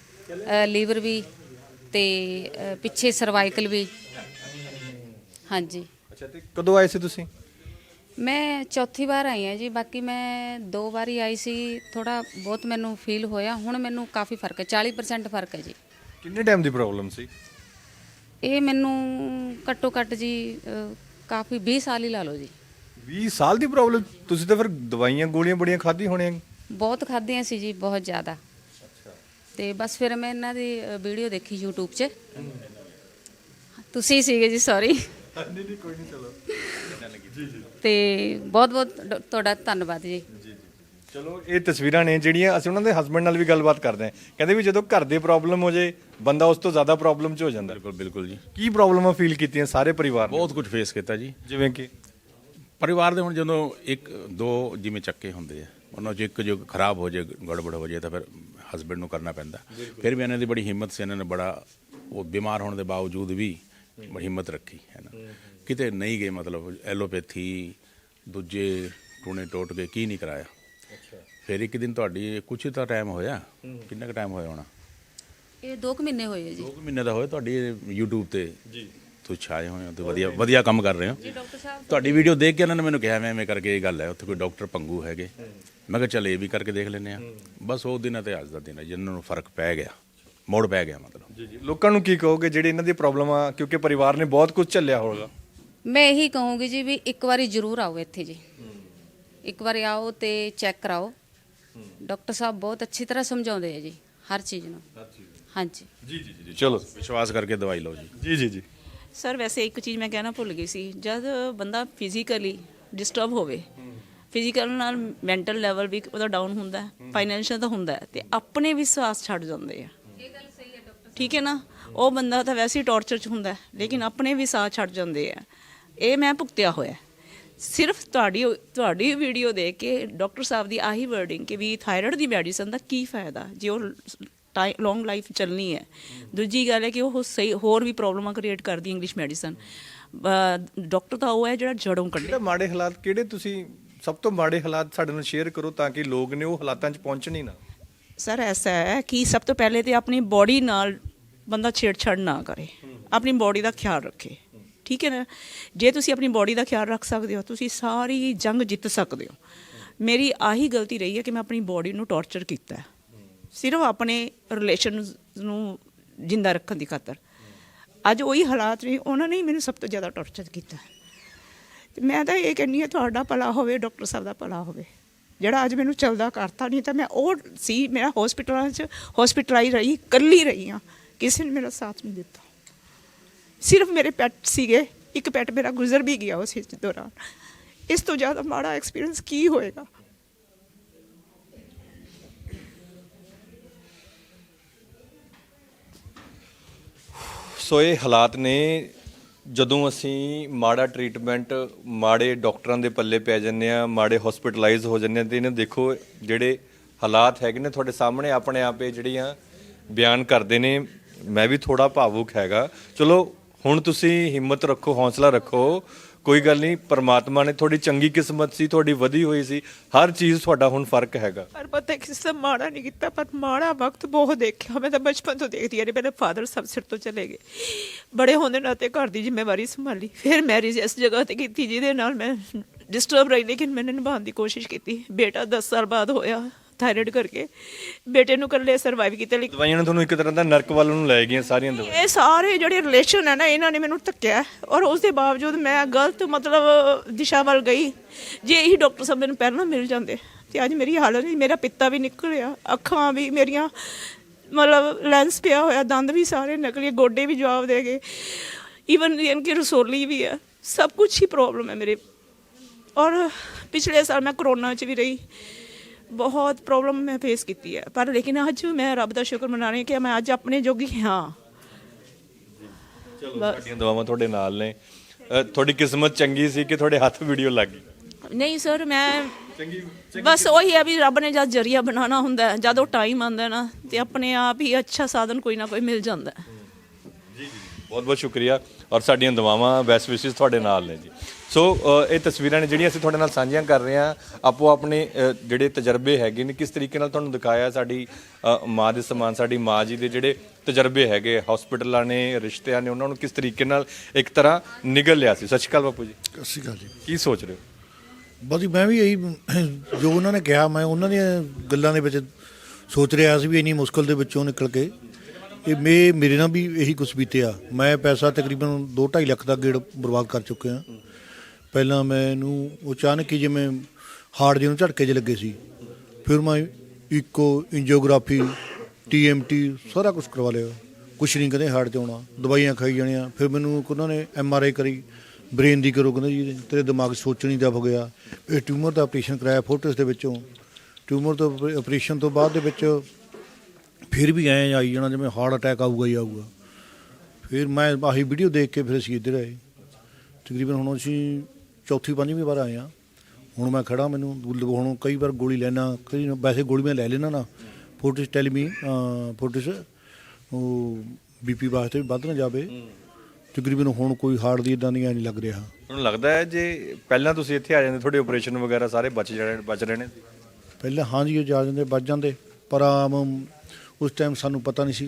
ਲੀਵਰ ਵੀ। ਤੇ ਪਿੱਛੇ ਸਰਵਾਈਕਲ ਵੀ। ਹਾਂਜੀ। ਅੱਛਾ ਤੇ ਕਦੋਂ ਆਏ ਸੀ ਤੁਸੀਂ? ਮੈਂ ਚੌਥੀ ਵਾਰ ਆਈ ਹਾਂ ਜੀ ਬਾਕੀ ਮੈਂ ਦੋ ਵਾਰੀ ਆਈ ਸੀ ਥੋੜਾ ਬਹੁਤ ਮੈਨੂੰ ਫੀਲ ਹੋਇਆ ਹੁਣ ਮੈਨੂੰ ਕਾਫੀ ਫ਼ਰਕ ਹੈ 40% ਫ਼ਰਕ ਹੈ ਜੀ। ਕਿੰਨੇ ਟਾਈਮ ਦੀ ਪ੍ਰੋਬਲਮ ਸੀ? ਇਹ ਮੈਨੂੰ ਘੱਟੋ ਘੱਟ ਜੀ ਅ, ਕਾਫੀ 20 ਸਾਲ ਹੀ ਲਾ ਲਓ ਜੀ। 20 ਸਾਲ ਦੀ ਪ੍ਰੋਬਲਮ ਤੁਸੀਂ ਤਾਂ ਫਿਰ ਦਵਾਈਆਂ ਗੋਲੀਆਂ ਬੜੀਆਂ ਖਾਧੀ ਹੋਣੀਆਂ। ਬਹੁਤ ਖਾਧੀਆਂ ਸੀ ਜੀ ਬਹੁਤ ਜ਼ਿਆਦਾ। ਤੇ ਬਸ ਫਿਰ ਮੈਂ ਇਹਨਾਂ ਦੀ ਵੀਡੀਓ ਦੇਖੀ YouTube 'ਚ। ਤੁਸੀਂ ਸੀਗੇ ਜੀ ਸੌਰੀ ਨਹੀਂ ਨਹੀਂ ਕੋਈ ਨਹੀਂ ਚਲੋ। ਤੇ ਬਹੁਤ ਬਹੁਤ ਤੁਹਾਡਾ ਧੰਨਵਾਦ ਜੀ। ਚਲੋ ਇਹ ਤਸਵੀਰਾਂ ਨੇ ਜਿਹੜੀਆਂ ਅਸੀਂ ਉਹਨਾਂ ਦੇ ਹਸਬੰਡ ਨਾਲ ਵੀ ਗੱਲਬਾਤ ਕਰਦੇ ਹਾਂ। ਕਹਿੰਦੇ ਵੀ ਜਦੋਂ ਘਰ ਦੇ ਪ੍ਰੋਬਲਮ ਹੋ ਜੇ ਬੰਦਾ ਉਸ ਤੋਂ ਜ਼ਿਆਦਾ ਪ੍ਰੋਬਲਮ 'ਚ ਹੋ ਜਾਂਦਾ। ਬਿਲਕੁਲ ਬਿਲਕੁਲ ਜੀ। ਕੀ ਪ੍ਰੋਬਲਮਾਂ ਫੀਲ ਕੀਤੀਆਂ ਸਾਰੇ ਪਰਿਵਾਰ ਨੇ? ਬਹੁਤ ਕੁਝ ਫੇਸ ਕੀਤਾ ਜੀ। ਜਿਵੇਂ ਕਿ? ਪਰਿਵਾਰ ਦੇ ਹੁਣ ਜਦੋਂ ਇੱਕ ਦੋ ਜਿਵੇਂ ਚੱਕੇ ਹੁੰਦੇ ਆ ਉਹਨਾਂ 'ਚ ਇੱਕ ਜੋ ਖਰਾਬ ਹੋ ਜੇ ਗੜਬੜ ਹੋ ਜੇ ਤਾਂ ਫਿਰ ਹਸਬੰਡ ਨੂੰ ਕਰਨਾ ਪੈਂਦਾ। ਫਿਰ ਵੀ ਇਹਨਾਂ ਦੀ ਬੜੀ ਹਿੰਮਤ ਸੀ ਇਹਨਾਂ ਨੇ ਬੜਾ ਉਹ ਬਿਮਾਰ ਹੋਣ ਦੇ ਬਾਵਜੂਦ ਵੀ ਬੜੀ ਹਿੰਮਤ ਰੱਖੀ ਹੈ ਨਾ। ਕਿਤੇ ਨਹੀਂ ਗਏ ਮਤਲਬ ਐਲੋਪੈਥੀ ਦੂਜੇ ਟੂਣੇ ਟੋਟ ਕੇ ਕੀ ਨਹੀਂ ਕਰਾਇਆ। ਫਿਰ ਇੱਕ ਦਿਨ ਤੁਹਾਡੀ ਕੁਛ ਤਾਂ ਟਾਈਮ ਹੋਇਆ? ਕਿੰਨਾ ਕੁ ਟਾਈਮ ਹੋਇਆ ਹੋਣਾ? ਇਹ 2 ਕੁ ਮਹੀਨੇ ਹੋਏ ਜੀ। ਦੋ ਕੁ ਮਹੀਨੇ ਦਾ ਹੋਇਆ ਤੁਹਾਡੀ YouTube ਤੇ ਜੀ। ਤੁਸੀਂ ਛਾਏ ਹੋਏ ਹੋ ਤੇ ਵਧੀਆ ਵਧੀਆ ਕੰਮ ਕਰ ਰਹੇ ਹੋ। ਡਾਕਟਰ ਸਾਹਿਬ ਤੁਹਾਡੀ ਵੀਡੀਓ ਦੇਖ ਕੇ ਇਹਨਾਂ ਨੇ ਮੈਨੂੰ ਕਿਹਾ ਮੈਂ ਐਵੇਂ ਕਰਕੇ ਇਹ ਗੱਲ ਹੈ ਉੱਥੇ ਕੋਈ ਡਾਕਟਰ ਪੰਗੂ ਹੈਗੇ। ਮੈਂ ਕਿਹਾ ਚੱਲ ਇਹ ਵੀ ਕਰਕੇ ਦੇਖ ਲੈਂਦੇ ਆ ਬਸ ਉਹ ਦਿਨ ਤੇ ਅੱਜ ਦਾ ਦਿਨ ਹੈ ਜਿਨ੍ਹਾਂ ਨੂੰ ਫ਼ਰਕ ਪੈ ਗਿਆ ਮੋੜ ਪੈ ਗਿਆ ਮਤਲਬ। ਜੀ ਜੀ। ਲੋਕਾਂ ਨੂੰ ਕੀ ਕਹੋਗੇ ਜਿਹੜੇ ਇਹਨਾਂ ਦੀ ਪ੍ਰੋਬਲਮਾਂ ਕਿਉਂਕਿ ਪਰਿਵਾਰ ਨੇ ਬਹੁਤ ਕੁਝ ਝੱਲਿਆ ਹੋਵੇਗਾ ਮੈਂ ਇਹੀ ਕਹੂੰਗੀ ਜੀ ਵੀ ਇੱਕ ਵਾਰੀ ਜ਼ਰੂਰ ਆਓ ਇੱਥੇ ਜੀ। ਇੱਕ ਵਾਰੀ ਆਓ ਤੇ ਚੈੱਕ ਕਰਾਓ। ਡਾਕਟਰ ਸਾਹਿਬ ਬਹੁਤ ਅੱਛੀ ਤਰ੍ਹਾਂ ਸਮਝਾਉਂਦੇ ਆ ਜੀ ਹਰ ਚੀਜ਼ ਨੂੰ। ਹਾਂਜੀ। ਜੀ ਜੀ ਜੀ ਚਲੋ। ਵਿਸ਼ਵਾਸ ਕਰਕੇ ਦਵਾਈ ਲਓ ਜੀ। ਜੀ ਜੀ ਜੀ। ਸਰ ਵੈਸੇ ਇੱਕ ਚੀਜ਼ ਮੈਂ ਕਹਿਣਾ ਭੁੱਲ ਗਈ ਸੀ ਜਦ ਬੰਦਾ ਫਿਜ਼ੀਕਲੀ ਡਿਸਟਰਬ ਹੋਵੇ ਫਿਜ਼ੀਕਲ ਨਾਲ ਮੈਂਟਲ ਲੈਵਲ ਵੀ ਉਹਦਾ ਡਾਊਨ ਹੁੰਦਾ ਹੈ ਫਾਈਨੈਂਸ਼ੀਅਲ ਤਾਂ ਹੁੰਦਾ ਹੈ ਤੇ ਆਪਣੇ ਵਿਸ਼ਵਾਸ ਛੱਡ ਜਾਂਦੇ ਆ। ਠੀਕ ਹੈ ਨਾ? ਉਹ ਬੰਦਾ ਤਾਂ ਵੈਸੇ ਹੀ ਟੌਰਚਰ ਚ ਹੁੰਦਾ ਹੈ, ਲੇਕਿਨ ਆਪਣੇ ਵਿਸ਼ਵਾਸ ਛੱਡ ਜਾਂਦੇ ਆ। ਇਹ ਮੈਂ ਭੁਗਤਿਆ ਹੋਇਆ ਸਿਰਫ ਤੁਹਾਡੀ ਤੁਹਾਡੀ ਵੀਡੀਓ ਦੇਖ ਕੇ ਡਾਕਟਰ ਸਾਹਿਬ ਦੀ ਆਹੀ ਵਰਡਿੰਗ ਕਿ ਵੀ ਥਾਇਰਾਇਡ ਦੀ ਮੈਡੀਸਨ ਦਾ ਕੀ ਫਾਇਦਾ ਜੇ ਉਹ ਲੌਂਗ ਲਾਈਫ ਚੱਲਣੀ ਹੈ। ਦੂਜੀ ਗੱਲ ਹੈ ਕਿ ਉਹ ਸਹੀ ਹੋਰ ਵੀ ਪ੍ਰੋਬਲਮਾਂ ਕ੍ਰੀਏਟ ਕਰਦੀ ਇੰਗਲਿਸ਼ ਮੈਡੀਸਨ ਡਾਕਟਰ ਤਾਂ ਉਹ ਹੈ ਜਿਹੜਾ ਜੜੋਂ ਕੱਢੇ। ਮਾੜੇ ਹਾਲਾਤ ਕਿਹੜੇ ਤੁਸੀਂ ਸਭ ਤੋਂ ਮਾੜੇ ਹਾਲਾਤ ਸਾਡੇ ਨਾਲ ਸ਼ੇਅਰ ਕਰੋ ਤਾਂ ਕਿ ਲੋਕ ਨੇ ਉਹ ਹਾਲਾਤਾਂ 'ਚ ਪਹੁੰਚਣ ਹੀ ਨਾ। ਸਰ ਐਸਾ ਹੈ ਕਿ ਸਭ ਤੋਂ ਪਹਿਲੇ ਤੇ ਆਪਣੀ ਬੋਡੀ ਨਾਲ ਬੰਦਾ ਛੇੜਛਾੜ ਨਾ ਕਰੇ। ਆਪਣੀ ਬੋਡੀ ਦਾ ਖਿਆਲ ਰੱਖੇ। ਠੀਕ ਹੈ ਨਾ? ਜੇ ਤੁਸੀਂ ਆਪਣੀ ਬੋਡੀ ਦਾ ਖਿਆਲ ਰੱਖ ਸਕਦੇ ਹੋ, ਤੁਸੀਂ ਸਾਰੀ ਜੰਗ ਜਿੱਤ ਸਕਦੇ ਹੋ। ਮੇਰੀ ਆਹੀ ਗਲਤੀ ਰਹੀ ਹੈ ਕਿ ਮੈਂ ਆਪਣੀ ਬੋਡੀ ਨੂੰ ਟੌਰਚਰ ਕੀਤਾ ਸਿਰਫ ਆਪਣੇ ਰਿਲੇਸ਼ਨ ਨੂੰ ਜਿੰਦਾ ਰੱਖਣ ਦੀ ਖਾਤਰ। ਅੱਜ ਉਹੀ ਹਾਲਾਤ ਨੇ, ਉਹਨਾਂ ਨੇ ਮੈਨੂੰ ਸਭ ਤੋਂ ਜ਼ਿਆਦਾ ਟੌਰਚਰ ਕੀਤਾ ਤੇ ਮੈਂ ਤਾਂ ਇਹ ਕਹਿੰਨੀ ਹਾਂ, ਤੁਹਾਡਾ ਭਲਾ ਹੋਵੇ, ਡਾਕਟਰ ਸਾਹਿਬ ਦਾ ਭਲਾ ਹੋਵੇ। ਜਿਹੜਾ ਅੱਜ ਮੈਨੂੰ ਚੱਲਦਾ ਕਰਤਾ ਨਹੀਂ, ਤਾਂ ਮੈਂ ਉਹ ਸੀ, ਮੇਰਾ ਹਸਪੀਟਲਾਂ 'ਚ ਹਸਪੀਟਲਾਈ ਰਹੀ, ਇਕੱਲੀ ਰਹੀ ਹਾਂ। ਕਿਸੇ ਨੇ ਮੇਰਾ ਸਾਥ ਨਹੀਂ ਦਿੱਤਾ। ਸਿਰਫ ਮੇਰੇ ਪੈਟ ਸੀਗੇ, ਇੱਕ ਪੈਟ ਮੇਰਾ ਗੁਜ਼ਰ ਵੀ ਗਿਆ ਉਸ ਦੌਰਾਨ। ਇਸ ਤੋਂ ਜ਼ਿਆਦਾ ਮਾੜਾ ਐਕਸਪੀਰੀਅੰਸ ਕੀ ਹੋਏਗਾ? ਸੋ ਇਹ ਹਾਲਾਤ ਨੇ ਜਦੋਂ ਅਸੀਂ ਮਾੜਾ ਟ੍ਰੀਟਮੈਂਟ ਮਾੜੇ ਡਾਕਟਰਾਂ ਦੇ ਪੱਲੇ ਪੈ ਜੰਨੇ ਆ ਮਾੜੇ ਹਸਪੀਟਲਾਈਜ਼ ਹੋ ਜੰਨੇ ਆ ਤੇ ਇਹਨੇ ਦੇਖੋ ਜਿਹੜੇ ਹਾਲਾਤ ਹੈਗੇ ਨੇ ਤੁਹਾਡੇ ਸਾਹਮਣੇ ਆਪਣੇ ਆਪੇ ਜਿਹੜੀਆਂ ਬਿਆਨ ਕਰਦੇ ਨੇ, ਮੈਂ ਵੀ ਥੋੜਾ ਭਾਵੁਕ ਹੈਗਾ। ਚਲੋ, ਹੁਣ ਤੁਸੀਂ ਹਿੰਮਤ ਰੱਖੋ, ਹੌਸਲਾ ਰੱਖੋ। ਕੋਈ ਗੱਲ ਨਹੀਂ, ਪਰਮਾਤਮਾ ਨੇ ਤੁਹਾਡੀ ਚੰਗੀ ਕਿਸਮਤ ਸੀ, ਤੁਹਾਡੀ ਵਧੀ ਹੋਈ ਸੀ, ਹਰ ਚੀਜ਼ ਤੁਹਾਡਾ ਹੁਣ ਫ਼ਰਕ ਹੈਗਾ। ਪਰ ਪਤਾ ਕਿਸੇ ਦਾ ਮਾੜਾ ਨਹੀਂ ਕੀਤਾ, ਪਰ ਮਾੜਾ ਵਕਤ ਬਹੁਤ ਦੇਖਿਆ। ਮੈਂ ਤਾਂ ਬਚਪਨ ਤੋਂ ਦੇਖਦੀ ਆ ਰਹੀ ਮੇਰੇ ਫਾਦਰ ਸਭ ਸਿਰ ਤੋਂ ਚਲੇ ਗਏ। ਬੜੇ ਹੋਣ ਦੇ ਨਾਤੇ ਘਰ ਦੀ ਜ਼ਿੰਮੇਵਾਰੀ ਸੰਭਾਲੀ। ਫਿਰ ਮੈਰਿਜ ਇਸ ਜਗ੍ਹਾ ਤੇ ਕੀਤੀ ਜਿਹਦੇ ਨਾਲ ਮੈਂ ਡਿਸਟਰਬ ਰਹੀ, ਲੇਕਿਨ ਮੈਨੇ ਨਿਭਾਉਣ ਦੀ ਕੋਸ਼ਿਸ਼ ਕੀਤੀ। ਬੇਟਾ 10 ਸਾਲ ਬਾਅਦ ਹੋਇਆ। ਥਾਇਰਾਇਡ ਕਰਕੇ ਬੇਟੇ ਨੂੰ ਇਕੱਲੇ ਸਰਵਾਈਵ ਕੀਤਾ ਲੇਕਿਨ ਦਵਾਈਆਂ ਨੇ ਤੁਹਾਨੂੰ ਇੱਕ ਤਰ੍ਹਾਂ ਦਾ ਨਰਕ ਵੱਲ ਨੂੰ ਲੈ ਗਈਆਂ ਸਾਰੀਆਂ ਦਵਾਈਆਂ। ਇਹ ਸਾਰੇ ਜਿਹੜੇ ਰਿਲੇਸ਼ਨ ਹੈ ਨਾ ਇਹਨਾਂ ਨੇ ਮੈਨੂੰ ਧੱਕਿਆ। ਔਰ ਉਸ ਦੇ ਬਾਵਜੂਦ ਮੈਂ ਗਲਤ ਮਤਲਬ ਦਿਸ਼ਾ ਵੱਲ ਗਈ। ਜੇ ਇਹੀ ਡਾਕਟਰ ਸਾਹਿਬ ਮੈਨੂੰ ਪਹਿਲਾਂ ਮਿਲ ਜਾਂਦੇ ਤੇ ਅੱਜ ਮੇਰੀ ਹਾਲਤ ਨਹੀਂ ਮੇਰਾ ਪਿੱਤਾ ਵੀ ਨਿਕਲਿਆ ਅੱਖਾਂ ਵੀ ਮੇਰੀਆਂ ਮਤਲਬ ਲੈਂਸ ਪਿਆ ਹੋਇਆ ਦੰਦ ਵੀ ਸਾਰੇ ਨਿਕਲੇ ਗੋਡੇ ਵੀ ਜਵਾਬ ਦੇ ਗਏ। ਈਵਨ ਇਨਕੀ ਰਸੋਲੀ ਵੀ ਹੈ ਸਭ ਕੁਝ ਹੀ ਪ੍ਰੋਬਲਮ ਹੈ ਮੇਰੇ। ਔਰ ਪਿਛਲੇ ਸਾਲ ਮੈਂ ਕਰੋਨਾ 'ਚ ਵੀ ਰਹੀ। ਬਹੁਤ ਪ੍ਰੋਬਲਮ ਮੈਂ ਫੇਸ ਕੀਤੀ ਹੈ। ਪਰ ਲੇਕਿਨ ਅੱਜ ਮੈਂ ਰੱਬ ਦਾ ਸ਼ੁਕਰ ਮਨਾ ਰਹੀ ਹਾਂ ਕਿ ਮੈਂ ਅੱਜ ਆਪਣੇ ਜੋਗੀ ਹਾਂ। ਚਲੋ ਸਾਡੀਆਂ ਦੁਆਵਾਂ ਤੁਹਾਡੇ ਨਾਲ ਨੇ। ਤੁਹਾਡੀ ਕਿਸਮਤ ਚੰਗੀ ਸੀ ਕਿ ਤੁਹਾਡੇ ਹੱਥ ਵੀਡੀਓ ਲੱਗ ਗਈ? ਨਹੀਂ ਸਰ ਮੈਂ ਬਸ ਉਹੀ ਹੈ ਵੀ ਰੱਬ ਨੇ ਜਦ ਜਰੀਆ ਬਣਾਉਣਾ ਹੁੰਦਾ ਜਦ ਉਹ ਟਾਈਮ ਆਉਂਦਾ ਨਾ ਤੇ ਆਪਣੇ ਆਪ ਹੀ ਅੱਛਾ ਸਾਧਨ ਕੋਈ ਨਾ ਕੋਈ ਮਿਲ ਜਾਂਦਾ। ਬਹੁਤ ਬਹੁਤ ਸ਼ੁਕਰੀਆ ਔਰ ਸਾਡੀਆਂ ਦੁਆਵਾਂ ਬੈਸਟ ਵਿਸ਼ੇਸ ਤੁਹਾਡੇ ਨਾਲ ਨੇ ਜੀ। ਸੋ ਇਹ ਤਸਵੀਰਾਂ ਨੇ ਜਿਹੜੀਆਂ ਅਸੀਂ ਤੁਹਾਡੇ ਨਾਲ ਸਾਂਝੀਆਂ ਕਰ ਰਹੇ ਹਾਂ ਆਪੋ ਆਪਣੇ ਜਿਹੜੇ ਤਜਰਬੇ ਹੈਗੇ ਨੇ ਕਿਸ ਤਰੀਕੇ ਨਾਲ ਤੁਹਾਨੂੰ ਦਿਖਾਇਆ ਸਾਡੀ ਮਾਂ ਦੇ ਸਮਾਨ ਸਾਡੀ ਮਾਂ ਜੀ ਦੇ ਜਿਹੜੇ ਤਜਰਬੇ ਹੈਗੇ ਹਸਪੀਟਲਾਂ ਨੇ ਰਿਸ਼ਤਿਆਂ ਨੇ ਉਹਨਾਂ ਨੂੰ ਕਿਸ ਤਰੀਕੇ ਨਾਲ ਇੱਕ ਤਰ੍ਹਾਂ ਨਿਗਲ ਲਿਆ ਸੀ। ਸਤਿ ਸ਼੍ਰੀ ਅਕਾਲ ਬਾਪੂ ਜੀ। ਸਤਿ ਸ਼੍ਰੀ ਅਕਾਲ ਜੀ। ਕੀ ਸੋਚ ਰਹੇ ਹੋ? ਬਸ ਜੀ ਮੈਂ ਵੀ ਇਹੀ ਜੋ ਉਹਨਾਂ ਨੇ ਕਿਹਾ ਮੈਂ ਉਹਨਾਂ ਦੀਆਂ ਗੱਲਾਂ ਦੇ ਵਿੱਚ ਸੋਚ ਰਿਹਾ ਸੀ ਵੀ ਇੰਨੀ ਮੁਸ਼ਕਲ ਦੇ ਵਿੱਚੋਂ ਨਿਕਲ ਕੇ ਇਹ ਮੇ ਮੇਰੇ ਨਾਲ ਵੀ ਇਹੀ ਕੁਝ ਬੀਤਿਆ। ਮੈਂ ਪੈਸਾ ਤਕਰੀਬਨ 2.5 ਲੱਖ ਦਾ ਗੇੜ ਬਰਬਾਦ ਕਰ ਚੁੱਕਿਆ। ਪਹਿਲਾਂ ਮੈਨੂੰ ਅਚਾਨਕ ਹੀ ਜਿਵੇਂ ਹਾਰਟ ਦੇ ਨੂੰ ਝਟਕੇ ਜਿਹੇ ਲੱਗੇ ਸੀ। ਫਿਰ ਮੈਂ ਇਕੋ ਇੰਜੀਓਗ੍ਰਾਫੀ ਟੀਐਮਟੀ ਸਾਰਾ ਕੁਝ ਕਰਵਾ ਲਿਆ। ਕੁਛ ਨਹੀਂ ਕਹਿੰਦੇ ਹਾਰਟ 'ਚ ਆਉਣਾ। ਦਵਾਈਆਂ ਖਾਈ ਜਾਣੀਆਂ। ਫਿਰ ਮੈਨੂੰ ਉਹਨਾਂ ਨੇ ਐਮਆਰਆਈ ਕਰੀ। ਬ੍ਰੇਨ ਦੀ ਕਰੋ ਕਹਿੰਦੇ ਜੀ। ਤੇਰੇ ਦਿਮਾਗ 'ਚ ਸੋਚਣ ਨਹੀਂ ਦਾ ਹੋ ਗਿਆ। ਇਹ ਟਿਊਮਰ ਦਾ ਆਪਰੇਸ਼ਨ ਕਰਾਇਆ ਫੋਟੋਸ ਦੇ ਵਿੱਚੋਂ। ਟਿਊਮਰ ਤੋਂ ਆਪਰੇਸ਼ਨ ਤੋਂ ਬਾਅਦ ਦੇ ਵਿੱਚ ਫਿਰ ਵੀ ਐਂ ਆਈ ਜਾਣਾ ਜਿਵੇਂ ਹਾਰਟ ਅਟੈਕ ਆਊਗਾ ਹੀ ਆਊਗਾ। ਫਿਰ ਮੈਂ ਆਹੀ ਵੀਡੀਓ ਦੇਖ ਕੇ ਫਿਰ ਅਸੀਂ ਇੱਧਰ ਆਏ। ਤਕਰੀਬਨ ਹੁਣ ਅਸੀਂ ਚੌਥੀ ਪੰਜਵੀਂ ਵਾਰ ਆਏ ਆ ਹੁਣ ਮੈਂ ਖੜਾ ਮੈਨੂੰ ਹੁਣ ਕਈ ਵਾਰ ਗੋਲੀ ਲੈਣਾ ਕਈ ਵੈਸੇ ਗੋਲੀ ਮੈਂ ਲੈ ਲੈਣਾ ਨਾ। ਫੋਟੋਸ ਟੈਲੀਮੀ ਫੋਟੋਸ ਉਹ ਬੀਪੀ ਵਾਸਤੇ ਵੀ ਵੱਧ ਨਾ ਜਾਵੇ। ਤਕਰੀਬਨ ਹੁਣ ਕੋਈ ਹਾਰਟ ਦੀ ਇਦਾਂ ਦੀਆਂ ਨਹੀਂ ਲੱਗ ਰਿਹਾ। ਤੁਹਾਨੂੰ ਲੱਗਦਾ ਹੈ ਜੇ ਪਹਿਲਾਂ ਤੁਸੀਂ ਇੱਥੇ ਆ ਜਾਂਦੇ ਤੁਹਾਡੇ ਆਪਰੇਸ਼ਨ ਵਗੈਰਾ ਸਾਰੇ ਬਚ ਜਾਣੇ ਬਚ ਰਹਿਣੇ ਸੀ? ਪਹਿਲਾਂ ਹਾਂ ਜੀ ਉਹ ਜਾ ਜਾਂਦੇ ਵੱਜ ਜਾਂਦੇ। ਪਰ ਆਮ ਉਸ ਟਾਈਮ ਸਾਨੂੰ ਪਤਾ ਨਹੀਂ ਸੀ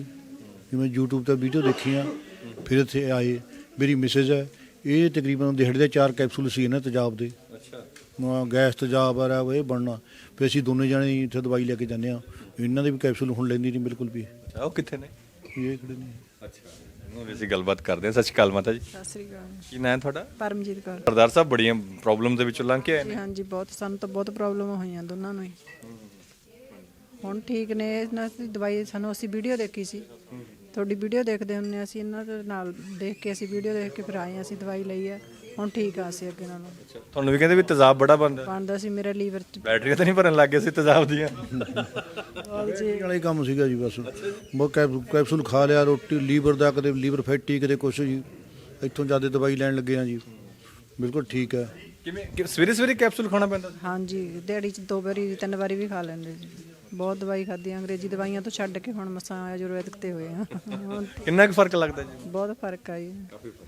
ਜਿਵੇਂ YouTube ਤੇ ਵੀਡੀਓ ਦੇਖੀਆਂ ਫਿਰ ਇੱਥੇ ਆਏ ਮੇਰੀ ਮਿਸਿਸ ਹੈ ਇਹ ਤਕਰੀਬਨ ਦਿਹਾੜੀ ਦੇ ਚਾਰ ਕੈਪਸੂਲ ਸੀ ਇਹਨਾਂ ਤੇਜ਼ਾਬ ਦੇ ਅੱਛਾ ਗੈਸ ਤੇਜ਼ਾਬ ਆ ਰਿਹਾ ਇਹ ਬਣਨਾ ਫਿਰ ਅਸੀਂ ਦੋਨੇ ਜਾਣੇ ਇੱਥੇ ਦਵਾਈ ਲੈ ਕੇ ਜਾਂਦੇ ਆ ਇਹਨਾਂ ਦੇ ਵੀ ਕੈਪਸੂਲ ਹੁਣ ਲੈਂਦੀ ਨਹੀਂ ਬਿਲਕੁਲ ਵੀ ਅੱਛਾ ਉਹ ਕਿੱਥੇ ਨੇ ਇਹ ਖੜੇ ਨੇ ਅੱਛਾ ਇਹਨੂੰ ਵੀ ਅਸੀਂ ਗੱਲਬਾਤ ਕਰਦੇ ਹਾਂ ਸਤਿ ਸ਼੍ਰੀ ਅਕਾਲ ਮਾਤਾ ਜੀ ਸਤਿ ਸ੍ਰੀ ਅਕਾਲ ਕੀ ਨਾਂ ਹੈ ਤੁਹਾਡਾ ਪਰਮਜੀਤ ਕੌਰ ਸਰਦਾਰ ਸਾਹਿਬ ਬੜੀਆਂ ਪ੍ਰੋਬਲਮ ਦੇ ਵਿੱਚੋਂ ਲੰਘ ਕੇ ਆਏ ਨੇ ਹਾਂਜੀ ਬਹੁਤ ਸਾਨੂੰ ਤਾਂ ਬਹੁਤ ਪ੍ਰੋਬਲਮ ਹੋਈਆਂ ਦੋਨਾਂ ਨੂੰ ਹੀ ਹੁਣ ਠੀਕ ਨੇ ਇਹਨਾਂ ਦੀ ਦਵਾਈ ਸਾਨੂੰ ਅਸੀਂ ਵੀਡੀਓ ਦੇਖੀ ਸੀ। ਤੁਹਾਡੀ ਵੀਡੀਓ ਦੇਖਦੇ ਹੁੰਨੇ ਅਸੀਂ ਇਹਨਾਂ ਦੇ ਨਾਲ ਦੇਖ ਕੇ ਅਸੀਂ ਵੀਡੀਓ ਦੇਖ ਕੇ ਫਿਰ ਆਏ ਹਾਂ, ਅਸੀਂ ਦਵਾਈ ਲਈ ਆ। ਹੁਣ ਠੀਕ ਆ ਅਸੀਂ ਅੱਗੇ ਨਾਲੋਂ। ਤੁਹਾਨੂੰ ਵੀ ਕਹਿੰਦੇ ਵੀ ਤੇਜ਼ਾਬ ਬੜਾ ਬੰਦਾ ਬਣਦਾ ਸੀ ਮੇਰੇ ਲੀਵਰ ਚ ਬੈਟਰੀਆਂ ਤਾਂ ਨਹੀਂ ਭਰਨ ਲੱਗ ਗਏ ਸੀ ਤੇਜ਼ਾਬ ਦੀਆਂ। ਇਹ ਵਾਲਾ ਹੀ ਕੰਮ ਸੀਗਾ ਜੀ ਬਸ। ਕੈਪ- ਕੈਪਸੂਲ ਖਾ ਲਿਆ ਰੋਟੀ ਲੀਵਰ ਦਾ ਕਦੇ ਲੀਵਰ ਫੈਟੀ ਕਦੇ ਕੁਛ ਜੀ। ਇੱਥੋਂ ਜ਼ਿਆਦਾ ਦਵਾਈ ਲੈਣ ਲੱਗੇ ਆ ਜੀ। ਬਿਲਕੁਲ ਠੀਕ ਹੈ। ਕਿਵੇਂ ਕਿ ਸਵੇਰੇ ਸਵੇਰੇ ਕੈਪਸੂਲ ਖਾਣਾ ਪੈਂਦਾ ਸੀ? ਹਾਂਜੀ ਦਿਹਾੜੀ 'ਚ ਦੋ ਵਾਰੀ ਤਿੰਨ ਵਾਰੀ ਵੀ ਖਾ ਲੈਂਦੇ ਜੀ ਬਹੁਤ ਦਵਾਈ ਖਾਧੀ ਅੰਗਰੇਜ਼ੀ ਦਵਾਈਆਂ ਤੋਂ ਛੱਡ ਕੇ ਹੁਣ ਮਸਾਂ ਆਯੁਰਵੈਦਿਕ ਤੇ ਹੋਏ ਆ। ਹੁਣ ਕਿੰਨਾ ਕੁ ਫ਼ਰਕ ਲੱਗਦਾ ਜੀ? ਬਹੁਤ ਫ਼ਰਕ ਆ ਜੀ।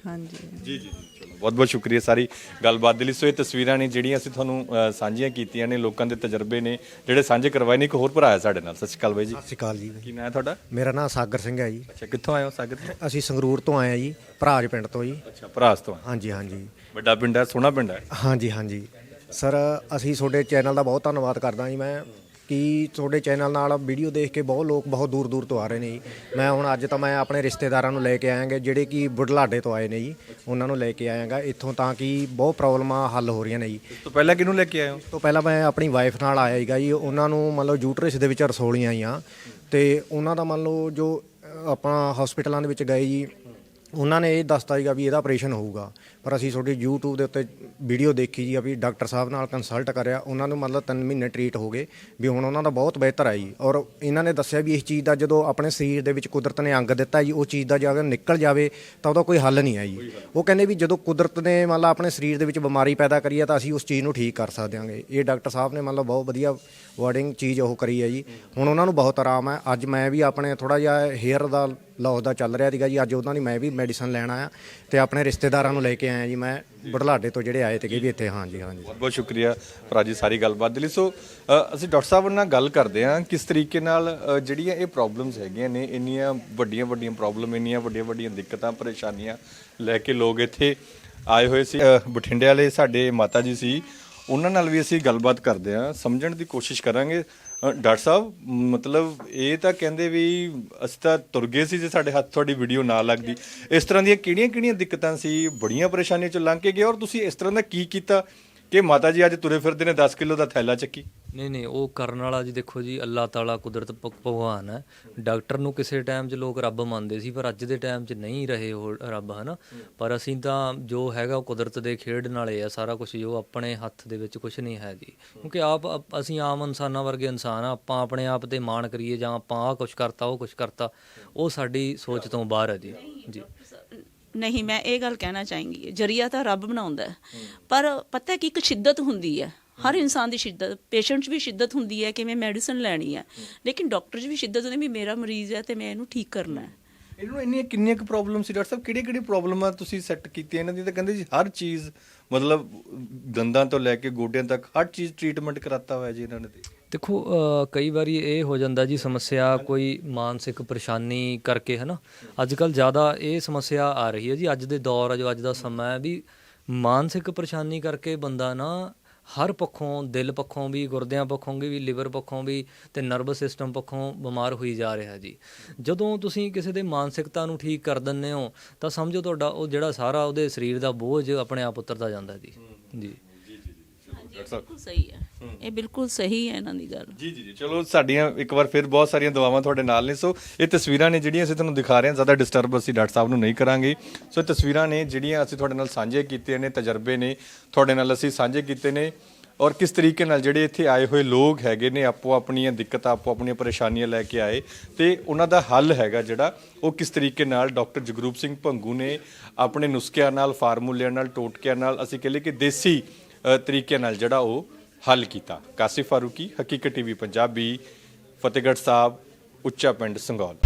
ਹਾਂਜੀ। ਜੀ ਜੀ ਚਲੋ ਬਹੁਤ ਬਹੁਤ ਸ਼ੁਕਰੀਆ ਸਾਰੀ ਗੱਲਬਾਤ ਦੇ ਲਈ। ਸੋ ਇਹ ਤਸਵੀਰਾਂ ਨੇ ਜਿਹੜੀਆਂ ਅਸੀਂ ਤੁਹਾਨੂੰ ਅ, ਸਾਂਝੀਆਂ ਕੀਤੀਆਂ ਨੇ ਲੋਕਾਂ ਦੇ ਤਜਰਬੇ ਨੇ ਜਿਹੜੇ ਸਾਂਝੇ ਕਰਵਾਏ ਨੇ ਇੱਕ ਹੋਰ ਭਰਾ ਹੈ ਸਾਡੇ ਨਾਲ। ਸਤਿ ਸ਼੍ਰੀ ਅਕਾਲ ਬਾਈ ਜੀ। ਸਤਿ ਸ਼੍ਰੀ ਅਕਾਲ ਜੀ। ਕੀ ਨਾਂ ਹੈ ਤੁਹਾਡਾ? ਮੇਰਾ ਨਾਮ ਸਾਗਰ ਸਿੰਘ ਹੈ ਜੀ। ਅੱਛਾ ਕਿੱਥੋਂ ਆਏ ਹੋ ਸਾਗਰ ਤੋਂ ਅਸੀਂ ਸੰਗਰੂਰ ਤੋਂ ਆਏ ਆ ਜੀ ਭਰਾਜ ਪਿੰਡ ਤੋਂ ਜੀ। ਅੱਛਾ ਭਰਾਸ ਤੋਂ। ਹਾਂਜੀ ਹਾਂਜੀ। ਵੱਡਾ ਪਿੰਡ ਹੈ ਸੋਹਣਾ ਪਿੰਡ ਹੈ। ਹਾਂਜੀ ਹਾਂਜੀ। ਸਰ ਅਸੀਂ ਤੁਹਾਡੇ ਚੈਨਲ ਦਾ ਬਹੁਤ ਧੰਨਵਾਦ ਕਰਦਾ ਜੀ। ਮੈਂ ਕਿ ਤੁਹਾਡੇ ਚੈਨਲ ਨਾਲ ਵੀਡੀਓ ਦੇਖ ਕੇ ਬਹੁਤ ਲੋਕ ਬਹੁਤ ਦੂਰ ਦੂਰ ਤੋਂ ਆ ਰਹੇ ਨੇ ਜੀ। ਮੈਂ ਹੁਣ ਅੱਜ ਤਾਂ ਮੈਂ ਆਪਣੇ ਰਿਸ਼ਤੇਦਾਰਾਂ ਨੂੰ ਲੈ ਕੇ ਆਇਆਂਗੇ ਜਿਹੜੇ ਕਿ ਬੁਢਲਾਡੇ ਤੋਂ ਆਏ ਨੇ ਜੀ। ਉਹਨਾਂ ਨੂੰ ਲੈ ਕੇ ਆਇਆਂਗਾ ਇੱਥੋਂ ਤਾਂ ਕਿ ਬਹੁਤ ਪ੍ਰੋਬਲਮਾਂ ਹੱਲ ਹੋ ਰਹੀਆਂ ਨੇ ਜੀ। ਤੋਂ ਪਹਿਲਾਂ ਕਿਹਨੂੰ ਲੈ ਕੇ ਆਏ ਹੋ? ਤੋਂ ਪਹਿਲਾਂ ਮੈਂ ਆਪਣੀ ਵਾਈਫ ਨਾਲ ਆਇਆ ਸੀਗਾ ਜੀ। ਉਹਨਾਂ ਨੂੰ ਮੰਨ ਲਓ ਯੂਟਰਸ ਦੇ ਵਿੱਚ ਰਸੋਲੀਆਂ ਆਈਆਂ। ਤੇ ਉਹਨਾਂ ਦਾ ਮੰਨ ਲਓ ਜੋ ਅ, ਆਪਣਾ ਹਸਪੀਟਲਾਂ ਦੇ ਵਿੱਚ ਗਏ ਜੀ ਉਹਨਾਂ ਨੇ ਇਹ ਦੱਸਤਾ ਸੀਗਾ ਵੀ ਇਹਦਾ ਆਪਰੇਸ਼ਨ ਹੋਊਗਾ। ਪਰ ਅਸੀਂ ਤੁਹਾਡੀ YouTube ਦੇ ਉੱਤੇ ਵੀਡੀਓ ਦੇਖੀ ਜੀ ਆ ਵੀ ਡਾਕਟਰ ਸਾਹਿਬ ਨਾਲ ਕੰਸਲਟ ਕਰਿਆ। ਉਹਨਾਂ ਨੂੰ ਮਤਲਬ 3 ਮਹੀਨੇ ਟ੍ਰੀਟ ਹੋ ਗਏ ਵੀ ਹੁਣ ਉਹਨਾਂ ਦਾ ਬਹੁਤ ਬਿਹਤਰ ਆ ਜੀ। ਔਰ ਇਹਨਾਂ ਨੇ ਦੱਸਿਆ ਵੀ ਇਸ ਚੀਜ਼ ਦਾ ਜਦੋਂ ਆਪਣੇ ਸਰੀਰ ਦੇ ਵਿੱਚ ਕੁਦਰਤ ਨੇ ਅੰਗ ਦਿੱਤਾ ਜੀ, ਉਹ ਚੀਜ਼ ਦਾ ਜੇ ਅਗਰ ਨਿਕਲ ਜਾਵੇ ਤਾਂ ਉਹਦਾ ਕੋਈ ਹੱਲ ਨਹੀਂ ਹੈ ਜੀ। ਉਹ ਕਹਿੰਦੇ ਵੀ ਜਦੋਂ ਕੁਦਰਤ ਨੇ ਮਤਲਬ ਆਪਣੇ ਸਰੀਰ ਦੇ ਵਿੱਚ ਬਿਮਾਰੀ ਪੈਦਾ ਕਰੀ ਹੈ ਤਾਂ ਅਸੀਂ ਉਸ ਚੀਜ਼ ਨੂੰ ਠੀਕ ਕਰ ਸਕਦੇ ਹਾਂਗੇ। ਇਹ ਡਾਕਟਰ ਸਾਹਿਬ ਨੇ ਮਤਲਬ ਬਹੁਤ ਵਧੀਆ ਵਰਡਿੰਗ ਚੀਜ਼ ਉਹ ਕਰੀ ਹੈ ਜੀ। ਹੁਣ ਉਹਨਾਂ ਨੂੰ ਬਹੁਤ ਆਰਾਮ ਹੈ। ਅੱਜ ਮੈਂ ਵੀ ਆਪਣੇ ਥੋੜਾ ਜਿਹਾ ਹੇਅਰ ਦਾ ਲੌਸ ਦਾ ਚੱਲ ਰਿਹਾ ਸੀਗਾ ਜੀ। ਅੱਜ ਉਹਨਾਂ ਦੀ ਮੈਂ ਵੀ ਮੈਡੀਸਨ ਲੈਣ ਆਇਆ ਤੇ ਆਪਣੇ ਰਿਸ਼ਤੇਦਾਰਾਂ ਨੂੰ ਲੈ ਕੇ ਆਇਆ ਜੀ। ਮੈਂ ਬੁਢਲਾਡੇ ਤੋਂ ਜਿਹੜੇ ਆਏ ਤੇ ਵੀ ਇੱਥੇ। ਹਾਂਜੀ ਹਾਂਜੀ ਬਹੁਤ ਬਹੁਤ ਸ਼ੁਕਰੀਆ ਭਰਾ ਜੀ ਸਾਰੀ ਗੱਲਬਾਤ ਦੇ ਲਈ। ਸੋ ਅ, ਅਸੀਂ ਡਾਕਟਰ ਸਾਹਿਬ ਨਾਲ ਗੱਲ ਕਰਦੇ ਹਾਂ ਕਿਸ ਤਰੀਕੇ ਨਾਲ ਅ, ਜਿਹੜੀਆਂ ਇਹ ਪ੍ਰੋਬਲਮਸ ਹੈਗੀਆਂ ਨੇ ਇੰਨੀਆਂ ਵੱਡੀਆਂ ਵੱਡੀਆਂ ਪ੍ਰੋਬਲਮ ਇੰਨੀਆਂ ਵੱਡੀਆਂ ਵੱਡੀਆਂ ਦਿੱਕਤਾਂ ਪਰੇਸ਼ਾਨੀਆਂ ਲੈ ਕੇ ਲੋਕ ਇੱਥੇ ਆਏ ਹੋਏ ਸੀ। ਅ, ਬਠਿੰਡੇ ਵਾਲੇ ਸਾਡੇ ਮਾਤਾ ਜੀ ਸੀ। ਉਹਨਾਂ ਨਾਲ ਵੀ ਅਸੀਂ ਗੱਲਬਾਤ ਕਰਦੇ ਹਾਂ। ਸਮਝਣ ਦੀ ਕੋਸ਼ਿਸ਼ ਕਰਾਂਗੇ। ਡਾਕਟਰ ਸਾਹਿਬ, ਮਤਲਬ ਇਹ ਤਾਂ ਕਹਿੰਦੇ ਵੀ ਅਸੀਂ ਤਾਂ ਤੁਰ ਗਏ ਸੀ ਜੇ ਸਾਡੇ ਹੱਥ ਤੁਹਾਡੀ ਵੀਡੀਓ ਨਾ ਲੱਗਦੀ। ਇਸ ਤਰ੍ਹਾਂ ਦੀਆਂ ਕਿਹੜੀਆਂ-ਕਿਹੜੀਆਂ ਦਿੱਕਤਾਂ ਸੀ? ਬੜੀਆਂ ਪਰੇਸ਼ਾਨੀਆਂ ਚੋਂ ਲੰਘ ਕੇ ਗਏ ਔਰ ਤੁਸੀਂ ਇਸ ਤਰ੍ਹਾਂ ਦਾ ਕੀ ਕੀਤਾ? ਕਿ ਮਾਤਾ ਜੀ ਅੱਜ ਤੁਰੇ ਫਿਰਦੇ ਨੇ 10 ਕਿਲੋ ਦਾ ਥੈਲਾ ਚੱਕੀ? ਨਹੀਂ ਨਹੀਂ, ਉਹ ਕਰਨ ਵਾਲਾ ਜੀ ਦੇਖੋ ਜੀ ਅੱਲਾਹ ਤਾਲਾ ਕੁਦਰਤ ਭ- ਭਗਵਾਨ ਹੈ। ਡਾਕਟਰ ਨੂੰ ਕਿਸੇ ਟਾਈਮ 'ਚ ਲੋਕ ਰੱਬ ਮੰਨਦੇ ਸੀ, ਪਰ ਅੱਜ ਦੇ ਟਾਈਮ 'ਚ ਨਹੀਂ ਰਹੇ ਉਹ ਰੱਬ, ਹਨਾ? ਪਰ ਅਸੀਂ ਤਾਂ ਜੋ ਹੈਗਾ ਉਹ ਕੁਦਰਤ ਦੇ ਖੇਡ ਨਾਲੇ ਆ, ਸਾਰਾ ਕੁਝ ਜੋ ਆਪਣੇ ਹੱਥ ਦੇ ਵਿੱਚ ਕੁਝ ਨਹੀਂ ਹੈ ਜੀ। ਕਿਉਂਕਿ ਆਪ, ਆਪ- ਅਸੀਂ ਆਮ ਇਨਸਾਨਾਂ ਵਰਗੇ ਇਨਸਾਨ ਆ, ਆਪਾਂ ਆਪਣੇ ਆਪ ਤੇ ਮਾਣ ਕਰੀਏ ਜਾਂ ਆਪਾਂ ਆਹ ਕੁਝ ਕਰਤਾ, ਉਹ ਕੁਝ ਕਰਤਾ, ਉਹ ਸਾਡੀ ਸੋਚ ਤੋਂ ਬਾਹਰ ਹੈ ਜੀ। ਜੀ। ਨਹੀਂ, ਮੈਂ ਇਹ ਗੱਲ ਕਹਿਣਾ ਚਾਹਾਂਗੀ, ਜਰੀਆ ਤਾਂ ਰੱਬ ਬਣਾਉਂਦਾ ਪਰ ਪਤਾ ਕਿ ਇੱਕ ਸ਼ਿੱਦਤ ਹੁੰਦੀ ਹੈ। ਹਰ ਇਨਸਾਨ ਦੀ ਸ਼ਿੱਦਤ, ਪੇਸ਼ੈਂਟ 'ਚ ਵੀ ਸ਼ਿੱਦਤ ਹੁੰਦੀ ਹੈ ਕਿ ਮੈਂ ਮੈਡੀਸਨ ਲੈਣੀ ਹੈ। ਲੇਕਿਨ ਡਾਕਟਰ 'ਚ ਵੀ ਸ਼ਿੱਦਤ ਹੁੰਦੀ ਵੀ ਮੇਰਾ ਮਰੀਜ਼ ਹੈ ਤੇ ਮੈਂ ਇਹਨੂੰ ਠੀਕ ਕਰਨਾ ਹੈ। ਇਹਨੂੰ ਇੰਨੀਆਂ ਕਿੰਨੀਆਂ ਕੁ ਪ੍ਰੋਬਲਮ ਸੀ ਡਾਕਟਰ ਸਾਹਿਬ? ਕਿਹੜੀ ਕਿਹੜੀ ਪ੍ਰੋਬਲਮਾਂ ਤੁਸੀਂ ਸੈੱਟ ਕੀਤੀਆਂ? ਇਹਨਾਂ ਦੀ ਤਾਂ ਕਹਿੰਦੇ ਜੀ ਹਰ ਚੀਜ਼, ਮਤਲਬ ਦੰਦਾਂ ਤੋਂ ਲੈ ਕੇ ਗੋਡਿਆਂ ਤੱਕ ਹਰ ਚੀਜ਼ ਟ੍ਰੀਟਮੈਂਟ ਕਰਾਤਾ ਹੋਇਆ ਜੀ ਇਹਨਾਂ ਨੇ ਤੇ। ਦੇਖੋ ਕਈ ਵਾਰੀ ਇਹ ਹੋ ਜਾਂਦਾ ਜੀ ਸਮੱਸਿਆ ਕੋਈ ਮਾਨਸਿਕ ਪਰੇਸ਼ਾਨੀ ਕਰਕੇ ਹੈ ਨਾ ਅੱਜ ਕੱਲ ਜ਼ਿਆਦਾ ਇਹ ਸਮੱਸਿਆ ਆ ਰਹੀ ਹੈ ਜੀ। ਅੱਜ ਦੇ ਦੌਰ ਆ ਜੋ ਅੱਜ ਦਾ ਸਮਾਂ ਹੈ ਵੀ ਮਾਨਸਿਕ ਪਰੇਸ਼ਾਨੀ ਕਰਕੇ ਬੰਦਾ ਨਾ ਹਰ ਪੱਖੋਂ ਦਿਲ ਪੱਖੋਂ ਵੀ ਗੁਰਦਿਆਂ ਪੱਖੋਂ ਵੀ ਲਿਵਰ ਪੱਖੋਂ ਵੀ ਤੇ ਨਰਵਸ ਸਿਸਟਮ ਪੱਖੋਂ ਬਿਮਾਰ ਹੋਈ ਜਾ ਰਿਹਾ ਜੀ। ਜਦੋਂ ਤੁਸੀਂ ਕਿਸੇ ਦੇ ਮਾਨਸਿਕਤਾ ਨੂੰ ਠੀਕ ਕਰ ਦਿੰਦੇ ਹੋ ਤਾਂ ਸਮਝੋ ਤੁਹਾਡਾ ਉਹ ਜਿਹੜਾ ਸਾਰਾ ਉਹਦੇ ਸਰੀਰ ਦਾ ਬੋਝ ਆਪਣੇ ਆਪ ਉਤਰਦਾ ਜਾਂਦਾ ਜੀ। ਜੀ। ਬਿਲਕੁਲ ਸਹੀ ਹੈ। ਇਹ ਬਿਲਕੁਲ ਸਹੀ ਹੈ ਇਹਨਾਂ ਦੀ ਗੱਲ। ਜੀ ਜੀ ਜੀ। ਚਲੋ ਸਾਡੀਆਂ ਇੱਕ ਵਾਰ ਫਿਰ ਬਹੁਤ ਸਾਰੀਆਂ ਦੁਆਵਾਂ ਤੁਹਾਡੇ ਨਾਲ ਨੇ। ਸੋ ਇਹ ਤਸਵੀਰਾਂ ਨੇ ਜਿਹੜੀਆਂ ਅਸੀਂ ਤੁਹਾਨੂੰ ਦਿਖਾ ਰਹੇ ਹਾਂ ਜ਼ਿਆਦਾ ਡਿਸਟਰਬ ਅਸੀਂ ਡਾਕਟਰ ਸਾਹਿਬ ਨੂੰ ਨਹੀਂ ਕਰਾਂਗੇ। ਸੋ ਇਹ ਤਸਵੀਰਾਂ ਨੇ ਜਿਹੜੀਆਂ ਅਸੀਂ ਤੁਹਾਡੇ ਨਾਲ ਸਾਂਝੇ ਕੀਤੀਆਂ ਨੇ ਤਜਰਬੇ ਨੇ ਤੁਹਾਡੇ ਨਾਲ ਅਸੀਂ ਸਾਂਝੇ ਕੀਤੇ ਨੇ। ਔਰ ਕਿਸ ਤਰੀਕੇ ਨਾਲ ਜਿਹੜੇ ਇੱਥੇ ਆਏ ਹੋਏ ਲੋਕ ਹੈਗੇ ਨੇ ਆਪੋ ਆਪਣੀਆਂ ਦਿੱਕਤਾਂ ਆਪੋ ਆਪਣੀਆਂ ਪਰੇਸ਼ਾਨੀਆਂ ਲੈ ਕੇ ਆਏ ਤੇ ਉਹਨਾਂ ਦਾ ਹੱਲ ਹੈਗਾ ਜਿਹੜਾ ਉਹ ਕਿਸ ਤਰੀਕੇ ਨਾਲ ਡਾਕਟਰ ਜਗਰੂਪ ਸਿੰਘ ਭੰਗੂ ਨੇ ਆਪਣੇ ਨੁਸਖਿਆਂ ਨਾਲ ਫਾਰਮੂਲਿਆਂ ਨਾਲ ਟੋਟਕਿਆਂ ਨਾਲ ਅਸੀਂ ਕਹ ਲਈਏ ਕਿ ਦੇਸੀ ਤਰੀਕੇ ਨਾਲ ਜਿਹੜਾ ਉਹ ਹੱਲ ਕੀਤਾ। ਕਾਸਿਫ ਫਾਰੂਕੀ, ਹਕੀਕਤ ਟੀਵੀ, ਪੰਜਾਬੀ, ਫਤਿਹਗੜ੍ਹ ਸਾਹਿਬ, ਉੱਚਾ ਪਿੰਡ ਸੰਗੌਲ।